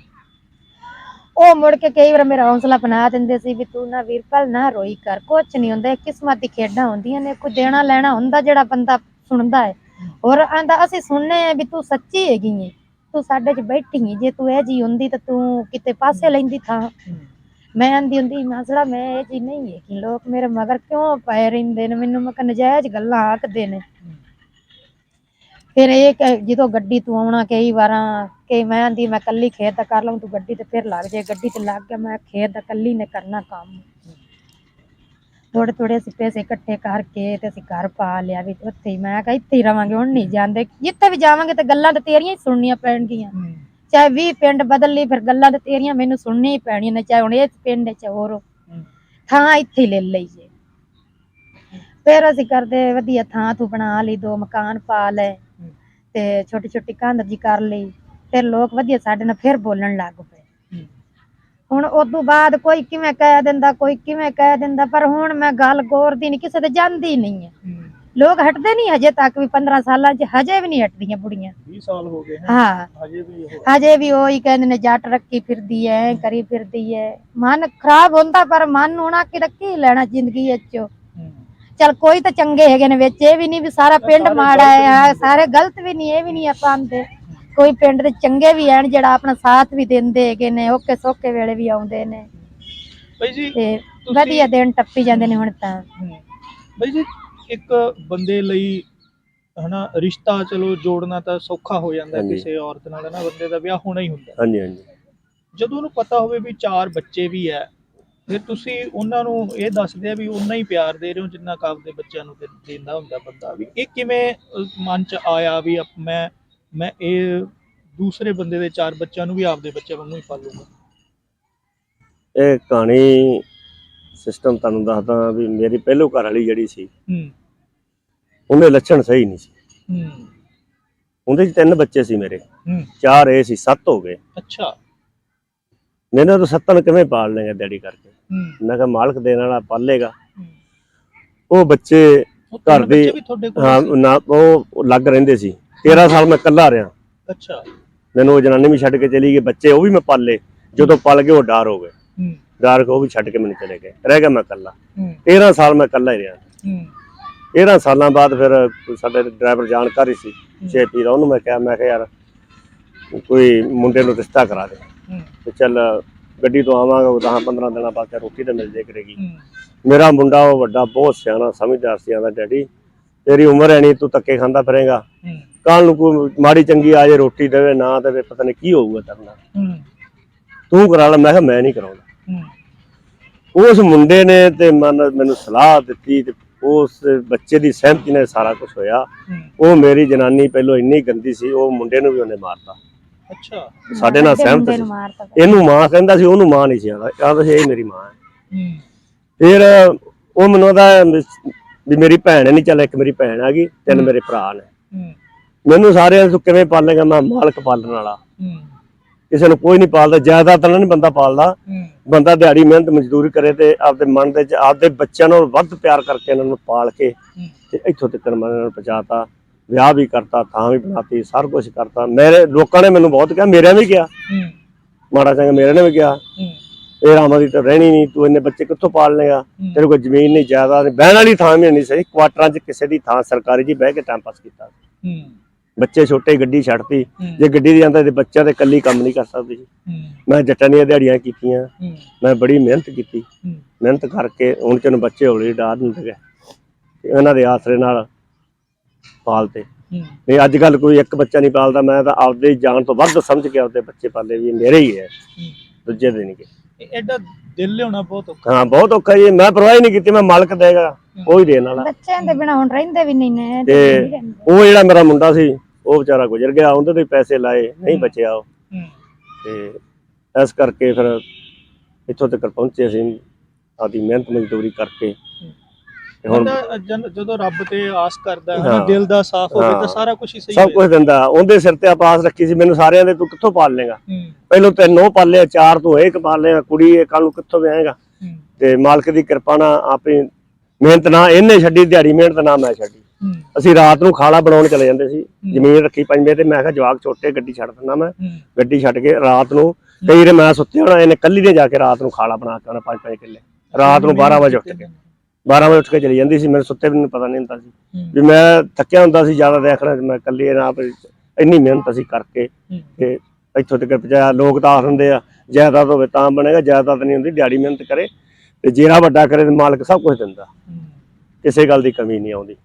ਉਹ ਮੁੜ ਕੇ ਕਈ ਵਾਰ ਮੇਰਾ ਹੌਸਲਾ ਬਣਾ ਦਿੰਦੇ ਸੀ ਵੀ ਤੂੰ ਨਾ ਵੀਰਪਾਲ ਨਾ ਰੋਈ ਕਰ, ਕੁਛ ਨਹੀਂ ਹੁੰਦਾ ਕਿਸਮਤ ਦੀ ਖੇਡਾਂ ਹੁੰਦੀਆਂ ਨੇ, ਕੋਈ ਦੇਣਾ ਲੈਣਾ ਹੁੰਦਾ ਜਿਹੜਾ ਬੰਦਾ ਸੁਣਦਾ ਹੈ। ਔਰ ਆਂਦਾ, ਅਸੀਂ ਸੁਣਨੇ ਆ ਵੀ ਤੂੰ ਸੱਚੀ ਹੈਗੀ ਏ, ਤੂੰ ਸਾਡੇ 'ਚ ਬੈਠੀ ਏ, ਜੇ ਤੂੰ ਇਹ ਜੀ ਹੁੰਦੀ ਤਾਂ ਤੂੰ ਕਿਤੇ ਪਾਸੇ ਲੈਂਦੀ ਥਾਂ। ਮੈਂ ਆਂਦੀ ਹੁੰਦੀ, ਮਾਸੜਾ, ਮੈਂ ਇਹ ਜੀ ਨਹੀਂ ਹੈਗੀ, ਲੋਕ ਮੇਰੇ ਮਗਰ ਕਿਉਂ ਪਏ ਰਹਿੰਦੇ ਨੇ, ਮੈਨੂੰ ਮੈਂ ਕਿਹਾ ਨਜਾਇਜ਼ ਗੱਲਾਂ ਆਖਦੇ ਨੇ। ਫਿਰ ਇਹ ਕਿ ਜਦੋਂ ਗੱਡੀ ਤੂੰ ਆਉਣਾ ਕਈ ਵਾਰਾਂ ਕਿ ਮੈਂ ਆਂਦੀ ਮੈਂ ਕੱਲੀ ਖੇਤ ਦਾ ਕਰ ਲਵਾਂ ਤੂੰ ਗੱਡੀ ਤੇ ਫਿਰ ਲੱਗ ਜਾਏ। ਗੱਡੀ ਤੇ ਲੱਗ ਗਿਆ ਮੈਂ ਖੇਤ ਦਾ ਕੱਲੀ ਨੇ ਕਰਨਾ ਕੰਮ। ਥੋੜੇ ਥੋੜੇ ਅਸੀਂ ਪੈਸੇ ਇਕੱਠੇ ਕਰਕੇ ਤੇ ਅਸੀਂ ਘਰ ਪਾ ਲਿਆ ਵੀ ਉੱਥੇ ਹੀ। ਮੈਂ ਕਿਹਾ ਇੱਥੇ ਹੀ ਰਵਾਂਗੇ ਹੁਣ ਨਹੀਂ ਜਾਂਦੇ। ਜਿੱਥੇ ਵੀ ਜਾਵਾਂਗੇ ਤੇ ਗੱਲਾਂ ਤੇ ਤੇਰੀਆਂ ਹੀ ਸੁਣਨੀਆਂ ਪੈਣਗੀਆਂ। ਚਾਹੇ 20 ਪਿੰਡ ਬਦਲ ਲਈ ਫਿਰ ਗੱਲਾਂ ਤੇ ਤੇਰੀਆਂ ਮੈਨੂੰ ਸੁਣਨੀਆਂ ਹੀ ਪੈਣੀਆਂ ਨੇ ਚਾਹੇ ਹੁਣ ਇਸ ਪਿੰਡ ਚ ਹੋਰ ਥਾਂ ਇੱਥੇ ਲੈ ਲਈ ਜੇ ਫਿਰ ਅਸੀਂ ਕਰਦੇ ਵਧੀਆ ਥਾਂ ਤੂੰ ਬਣਾ ਲਈ ਦੋ ਮਕਾਨ ਪਾ ਲਏ ਤੇ ਛੋਟੀ ਛੋਟੀ ਕੰਧ ਜੀ ਕਰ ਲਈ ਫਿਰ ਲੋਕ ਵਧੀਆ ਸਾਡੇ ਨਾਲ ਫਿਰ ਬੋਲਣ ਲੱਗ ਪਏ। ਹੁਣ ਉਸ ਤੋਂ ਬਾਅਦ ਕੋਈ ਕਿਵੇਂ ਕਹਿ ਦਿੰਦਾ ਕੋਈ ਕਿਵੇਂ ਕਹਿ ਦਿੰਦਾ ਪਰ ਹੁਣ ਮੈਂ ਗੱਲ ਗੌਰਦੀ ਨਹੀਂ ਕਿਸੇ ਤੇ ਜਾਂਦੀ ਨਹੀਂ ਹੈ। ਲੋਕ ਹਟਦੇ ਨਹੀਂ ਹਜੇ ਤੱਕ ਵੀ 15 ਸਾਲਾਂ 'ਚ ਹਜੇ ਵੀ ਨਹੀਂ ਹਟਦੀਆਂ ਬੁੜੀਆਂ। 20 ਸਾਲ ਹੋ ਗਏ ਹਾਂ। ਹਜੇ ਵੀ ਉਹ ਹਜੇ ਵੀ ਉਹੀ ਕਹਿੰਦੇ ਨੇ ਜੱਟ ਰੱਖੀ ਫਿਰਦੀ ਐ ਕਰੀ ਫਿਰਦੀ ਐ। ਮਨ ਖਰਾਬ ਹੁੰਦਾ ਪਰ ਮਨ ਨੂੰ ਨਾ ਕਿ ਕੀ ਲੈਣਾ ਜ਼ਿੰਦਗੀ ਵਿੱਚੋਂ। ਚਲ ਕੋਈ ਤਾਂ ਚੰਗੇ ਹੈਗੇ ਨੇ ਵਿੱਚ ਇਹ ਵੀ ਨਹੀਂ ਵੀ ਸਾਰਾ ਪਿੰਡ ਮਾੜਾ ਹੈ ਸਾਰੇ ਗਲਤ ਵੀ ਨਹੀਂ ਇਹ ਵੀ ਨਹੀਂ ਆਪਾਂ ਆਂਦੇ। ਕੋਈ ਪਿੰਡ ਦੇ ਚੰਗੇ ਵੀ ਹਨ ਜਿਹੜਾ ਆਪਣਾ ਸਾਥ ਵੀ ਦਿੰਦੇ ਹੈਗੇ ਨੇ ਓਕੇ ਸੋਕੇ ਵੇਲੇ ਵੀ ਆਉਂਦੇ ਨੇ। ਬਈ ਜੀ ਤੇ ਵਧੀਆ ਦਿਨ ਟੱਪੀ ਜਾਂਦੇ ਨੇ ਹੁਣ ਤਾਂ। ਬਈ ਜੀ ਇੱਕ ਬੰਦੇ ਲਈ ਹਨਾ ਰਿਸ਼ਤਾ ਚਲੋ ਜੋੜਨਾ ਤਾਂ ਸੌਖਾ ਹੋ ਜਾਂਦਾ। ਕਿਸੇ ਔਰਤ ਨਾਲ ਨਾ ਬੰਦੇ ਦਾ ਵਿਆਹ ਹੋਣਾ ਹੀ ਹੁੰਦਾ। ਹਾਂਜੀ ਹਾਂਜੀ। ਜਦੋਂ ਉਹਨੂੰ ਪਤਾ ਹੋਵੇ ਵੀ ਚਾਰ ਬੱਚੇ ਵੀ ਹੈ ਫਿਰ ਤੁਸੀਂ ਉਹਨਾਂ ਨੂੰ ਇਹ ਦੱਸਦੇ ਆ ਵੀ ਉਨਾ ਹੀ ਪਿਆਰ ਦੇ ਰਹੇ ਹੋ ਜਿੰਨਾ ਕੁ ਆਪਦੇ ਬੱਚਿਆਂ ਨੂੰ ਦੇ- ਦਿੰਦਾ ਹੁੰਦਾ ਬੰਦਾ ਵੀ। ਇਹ ਕਿਵੇਂ ਮਨ ਚ ਆਇਆ ਵੀ ਮੈਂ ਮੈਂ ਇਹ ਦੂਸਰੇ ਬੰਦੇ ਦੇ ਚਾਰ ਬੱਚਿਆਂ ਨੂੰ ਵੀ ਆਪਦੇ ਬੱਚੇ ਵਾਂਗੂ ਹੀ ਪਾਲੂਗਾ? ਇਹ ਕਹਾਣੀ ਸਿਸਟਮ ਤੁਹਾਨੂੰ ਦੱਸਦਾ ਵੀ ਮੇਰੀ ਪਹਿਲੋ ਘਰ ਵਾਲੀ ਜਿਹੜੀ ਸੀ ਹੂੰ। ਉਹਦੇ ਲੱਛਣ ਸਹੀ ਨਹੀਂ ਸੀ। ਹੂੰ। ਉਹਦੇ ਚ ਤਿੰਨ ਬੱਚੇ ਸੀ ਮੇਰੇ। ਹੂੰ। ਚਾਰ ਇਹ ਸੀ ਸੱਤ ਹੋ ਗਏ। ਅੱਛਾ। ਮੈਨੂੰ ਤਾਂ ਸੱਤਾਂ ਕਿਵੇਂ ਪਾਲ ਲੇਗਾ ਡੈਡੀ ਕਰਕੇ? ਮੈਂ ਕਿਹਾ ਮਾਲਕ ਦੇਣ ਵਾਲਾ ਪਾਲੇਗਾ। ਉਹ ਬੱਚੇ ਘਰ ਦੇ- ਹਾਂ? ਨਾ ਉਹ ਲੱਗ ਰਹਿੰਦੇ ਸੀ। 13 ਸਾਲ ਮੈਂ ਇਕੱਲਾ ਰਿਹਾ। ਅੱਛਾ। ਮੈਨੂੰ ਉਹ ਜਨਾਨੀ ਵੀ ਛੱਡ ਕੇ ਚਲੀ ਗਈ ਬੱਚੇ ਉਹ ਵੀ ਮੈਂ ਪਾਲੇ। ਜਦੋਂ ਪਲ ਗਏ ਉਹ ਡਰ ਹੋ ਗਏ। ਡਰ ਕੇ ਉਹ ਵੀ ਛੱਡ ਕੇ ਮੈਨੂੰ ਚਲੇ ਗਏ। ਰਹਿ ਗਿਆ ਮੈਂ ਇਕੱਲਾ। ਹੂੰ। 13 ਸਾਲ ਮੈਂ ਇਕੱਲਾ ਹੀ ਰਿਹਾ। ਹੂੰ। 13 ਸਾਲਾਂ ਬਾਅਦ ਫਿਰ ਸਾਡੇ ਡਰਾਈਵਰ ਜਾਣਕਾਰੀ ਸੀ। ਛੇਤੀ ਦਾ ਉਹਨੂੰ ਮੈਂ ਕਿਹਾ ਮੈਂ ਕਿਹਾ ਯਾਰ ਕੋਈ ਮੁੰਡੇ ਨੂੰ ਰਿਸ਼ਤਾ ਕਰਾ ਦੇ। ਤੇ ਚੱਲ ਗੱਡੀ ਤੋਂ ਆਵਾਂਗਾ ਉਹ 10 15 ਦਿਨਾਂ ਬਾਅਦ ਕਿਹਾ ਰੋਟੀ ਤਾਂ ਮਿਲ ਜੇ ਕਰੇਗੀ। ਮੇਰਾ ਮੁੰਡਾ ਉਹ ਵੱਡਾ ਬਹੁਤ ਸਿਆਣਾ ਸਮਝਦਾਰ ਸੀ ਆਂਦਾ ਡੈਡੀ ਤੇਰੀ ਉਮਰ ਨਹੀਂ ਤੂੰ ਧੱਕੇ ਖਾਂਦਾ ਫਿਰੇਗਾ। ਕੱਲ ਨੂੰ ਕੋਈ ਮਾੜੀ ਚੰਗੀ ਆ ਜੇ ਰੋਟੀ ਦੇਵੇ ਨਾ ਦੇਵੇ ਪਤਾ ਨਹੀਂ ਕੀ ਹੋਊਗਾ ਤੇਰੇ ਨਾਲ। ਹੂੰ। ਤੂੰ ਕਰਾ ਲੈ। ਮੈਂ ਕਿਹਾ ਮੈਂ ਨਹੀਂ ਕਰਾਉਂਦਾ। ਹੂੰ। ਉਸ ਮੁੰਡੇ ਨੇ ਤੇ ਮਨ ਮੈਨੂੰ ਸਲਾਹ ਦਿੱਤੀ ਤੇ ਉਸ ਬੱਚੇ ਦੀ ਸਹਿਮਤੀ ਨਾਲ ਸਾਰਾ ਕੁਝ ਹੋਇਆ। ਉਹ ਮੇਰੀ ਜਨਾਨੀ ਪਹਿਲਾਂ ਇੰਨੀ ਗੰਦੀ ਸੀ ਉਹ ਮੁੰਡੇ ਨੂੰ ਵੀ ਉਹਨੇ ਮਾਰਤਾ। ਅੱਛਾ। ਸਾਡੇ ਨਾਲ ਸਹਿਮਤ ਸੀ। ਇਹਨੂੰ ਮਾਂ ਕਹਿੰਦਾ ਸੀ ਉਹਨੂੰ ਮਾਂ ਨਹੀਂ ਸੀ ਆਂਦਾ ਆਂਦਾ ਸੀ ਇਹ ਮੇਰੀ ਮਾਂ ਹੈ। ਫਿਰ ਉਹ ਮੈਨੂੰ ਉਹਦਾ ਵੀ ਮੇਰੀ ਭੈਣ ਨਹੀਂ ਚੱਲ ਇੱਕ ਮੇਰੀ ਭੈਣ ਆ ਗਈ ਤਿੰਨ ਮੇਰੇ ਭਰਾ ਨੇ। ਮੈਨੂੰ ਸਾਰਿਆਂ ਨੂੰ ਕਿਵੇਂ ਪਾਲੇਗਾ ਮੈਂ ਮਾਲਕ ਪਾਲਣ ਵਾਲਾ। ਕਿਸੇ ਨੂੰ ਕੋਈ ਨਹੀਂ ਪਾਲਦਾ ਜ਼ਿਆਦਾ ਤਾਂ ਨਹੀਂ ਬੰਦਾ ਪਾਲਦਾ। ਬੰਦਾ ਦਿਹਾੜੀ ਮਿਹਨਤ ਮਜ਼ਦੂਰੀ ਕਰੇ ਤੇ ਆਪਦੇ ਮਨ ਦੇ ਚ ਆਪਦੇ ਬੱਚਿਆਂ ਨੂੰ ਵੱਧ ਪਿਆਰ ਕਰਕੇ ਇਹਨਾਂ ਨੂੰ ਪਾਲ ਕੇ। ਤੇ ਇੱਥੋਂ ਤੱਕ ਮੈਂ ਇਹਨਾਂ ਨੂੰ ਪਹੁੰਚਾਤਾ। ਵਿਆਹ ਵੀ ਕਰਤਾ ਥਾਂ ਵੀ ਬਣਾਤੀ ਸਾਰਾ ਕੁਝ ਕਰਤਾ। ਮੇਰੇ ਲੋਕਾਂ ਨੇ ਮੈਨੂੰ ਬਹੁਤ ਕਿਹਾ ਮੇਰਿਆਂ ਵੀ ਕਿਹਾ। ਮਾੜਾ ਚੰਗਾ ਮੇਰੇ ਨੇ ਵੀ ਕਿਹਾ। ਇਹ ਰਾਮਾਂ ਦੀ ਤਾਂ ਰਹਿਣੀ ਨਹੀਂ ਤੂੰ ਇੰਨੇ ਬੱਚੇ ਕਿੱਥੋਂ ਪਾਲ ਲੇਗਾ ਤੇਰੇ ਕੋਲ ਜ਼ਮੀਨ ਨਹੀਂ ਜਾਇਦਾਦ ਨਹੀਂ ਬਹਿਣ ਵਾਲੀ ਥਾਂ ਵੀ ਨਹੀਂ ਸਹੀ। ਕੁਆਟਰਾਂ 'ਚ ਕਿਸੇ ਦੀ ਥਾਂ ਸਰਕਾਰੀ ਜੀ ਬਹਿ ਕੇ ਟਾਈਮ ਪਾਸ ਕੀਤਾ। ਬੱਚੇ ਛੋਟੇ ਗੱਡੀ ਛੱਡਤੀ। ਜੇ ਗੱਡੀ 'ਤੇ ਜਾਂਦਾ ਤੇ ਬੱਚਿਆਂ ਤੇ ਇਕੱਲੀ ਕੰਮ ਨਹੀਂ ਕਰ ਸਕਦੀ। ਮੈਂ ਜੱਟਾਂ ਦੀਆਂ ਦਿਹਾੜੀਆਂ ਕੀਤੀਆਂ। ਮੈਂ ਬੜੀ ਮਿਹਨਤ ਕੀਤੀ। ਮਿਹਨਤ ਕਰਕੇ ਹੁਣ ਚਨ ਬੱਚੇ ਹੌਲੀ ਡਾਰ ਨਹੀਂ ਲੱਗੇ ਇਹਨਾਂ ਦੇ ਆਸਰੇ ਨਾਲ ਪਾਲਤੇ ਨਹੀਂ ਅੱਜ ਕੱਲ ਕੋਈ ਇੱਕ ਬੱਚਾ ਨਹੀਂ ਪਾਲਦਾ ਮੈਂ ਤਾਂ ਆਪਦੇ ਜਾਨ ਤੋਂ ਵੱਧ ਸਮਝ ਕੇ ਆਪਦੇ ਬੱਚੇ ਪਾਲੇ ਵੀ ਮੇਰੇ ਹੀ ਹੈ ਦੂਜੇ ਦੇ ਨਹੀਂ। ਇਹ ਐਡਾ ਦਿਲ ਲਿਆਉਣਾ ਬਹੁਤ ਔਖਾ। ਹਾਂ ਬਹੁਤ ਔਖਾ ਜੀ ਮੈਂ ਪਰਵਾਹ ਹੀ ਨਹੀਂ ਕੀਤੀ ਮੈਂ ਮਾਲਕ ਦੇਗਾ ਕੋਈ ਦੇਣ ਵਾਲਾ। ਬੱਚਿਆਂ ਦੇ ਬਿਨਾ ਹੁਣ ਰਹਿੰਦੇ ਵੀ ਨਹੀਂ ਨੇ ਤੇ। ਉਹ ਜਿਹੜਾ ਮੇਰਾ ਮੁੰਡਾ ਸੀ ਉਹ ਵਿਚਾਰਾ ਗੁਜ਼ਰ ਗਿਆ ਉਹਦੇ ਤੇ ਪੈਸੇ ਲਾਏ ਨਹੀਂ ਬਚਿਆ ਉਹ। ਤੇ ਇਸ ਕਰਕੇ ਫਿਰ ਇੱਥੋਂ ਤੱਕ ਪਹੁੰਚੇ ਅਸੀਂ ਆਦੀ ਮਿਹਨਤ ਮਜ਼ਦੂਰੀ ਕਰਕੇ। ਤੇ ਹੁਣ ਬੰਦਾ ਜਨ- ਜਦੋਂ ਰੱਬ ਤੇ ਆਸ ਕਰਦਾ ਹੈ ਨਾ ਹਾਂ। ਦਿਲ ਦਾ ਸਾਫ਼ ਹੋਵੇ ਤਾਂ ਹਾਂ। ਸਾਰਾ ਕੁਝ ਹੀ ਸਹੀ ਸਭ ਕੁਝ ਦਿੰਦਾ। ਉਹਦੇ ਸਿਰ ਤੇ ਆਪਾਂ ਆਸ ਰੱਖੀ ਸੀ ਮੈਨੂੰ ਸਾਰਿਆਂ ਦੇ ਤੂੰ ਕਿੱਥੋਂ ਪਾਲ ਲੇਗਾ ਹੂੰ। ਪਹਿਲੋਂ ਤੈਨੂੰ ਉਹ ਪਾਲਿਆ ਚਾਰ ਤੂੰ ਇੱਕ ਪਾਲਿਆ ਕੁੜੀ ਇਹ ਕੱਲ ਨੂੰ ਕਿੱਥੋਂ ਵਿਆਹੇਗਾ? ਹੂੰ। ਤੇ ਮਾਲਕ ਦੀ ਕਿਰਪਾ ਨਾਲ ਆਪਣੀ ਮਿਹਨਤ ਨਾ ਇਹਨੇ ਛੱਡੀ ਦਿਹਾੜੀ ਮਿਹਨਤ ਨਾ ਮੈਂ ਛੱਡੀ। ਹੂੰ। ਅਸੀਂ ਰਾਤ ਨੂੰ ਖਾਲਾ ਬਣਾਉਣ ਚਲੇ ਜਾਂਦੇ ਸੀ। ਜ਼ਮੀਨ ਰੱਖੀ ਪੰਜਵੇਂ ਤੇ ਮੈਂ ਕਿਹਾ ਜਵਾਕ ਛੋਟੇ ਗੱਡੀ ਛੱਡ ਦਿੰਦਾ ਮੈਂ। ਹੂੰ। ਗੱਡੀ ਛੱਡ ਕੇ ਰਾਤ ਨੂੰ ਕਈ ਵਾਰ ਮੈਂ ਸੁੱਤੇ ਹੋਣਾ ਇਹਨੇ ਕੱਲੀ ਨੇ ਜਾ ਕੇ ਰਾਤ ਨੂੰ ਖਾਲਾ ਬਣਾ ਕੇ ਆਉਣਾ ਪੰਜ ਪੰਜ ਕਿੱਲੇ। ਰਾਤ ਨੂੰ 12 ਵਜੇ ਉੱਠ ਕੇ। 12 ਵਜੇ ਉੱਠ ਕੇ ਚਲੀ ਜਾਂਦੀ ਸੀ ਮੈਨੂੰ ਸੁੱਤੇ ਵੀ ਮੈਨੂੰ ਪਤਾ ਨਹੀਂ ਹੁੰਦਾ ਸੀ। ਵੀ ਮੈਂ ਥੱਕਿਆ ਹੁੰਦਾ ਸੀ ਜ਼ਿਆਦਾ ਦੇਖਣਾ ਮੈਂ ਕੱਲੀ ਇਹਨਾਂ ਆਪ ਇੰਨੀ ਮਿਹਨਤ ਅਸੀਂ ਕਰਕੇ ਤੇ ਇੱਥੋਂ ਤੱਕ ਪਹੁੰਚਾਇਆ ਲੋਕ ਤਾਂ ਦਿੰਦੇ ਆ ਜਾਇਦਾਦ ਹੋਵੇ ਤਾਂ ਬਣੇਗਾ ਜਾਇਦਾਦ ਨਹੀਂ ਹੁੰਦੀ ਦਿਹਾੜੀ ਮਿਹਨਤ ਕਰੇ ਤੇ ਜਿਹੜਾ ਵੱਡਾ ਕਰੇ ਤੇ ਮਾਲਕ ਸਭ ਕੁਝ ਦਿੰਦਾ। ਕਿਸੇ ਗੱਲ ਦੀ ਕਮੀ ਨਹੀਂ ਆਉਂਦੀ।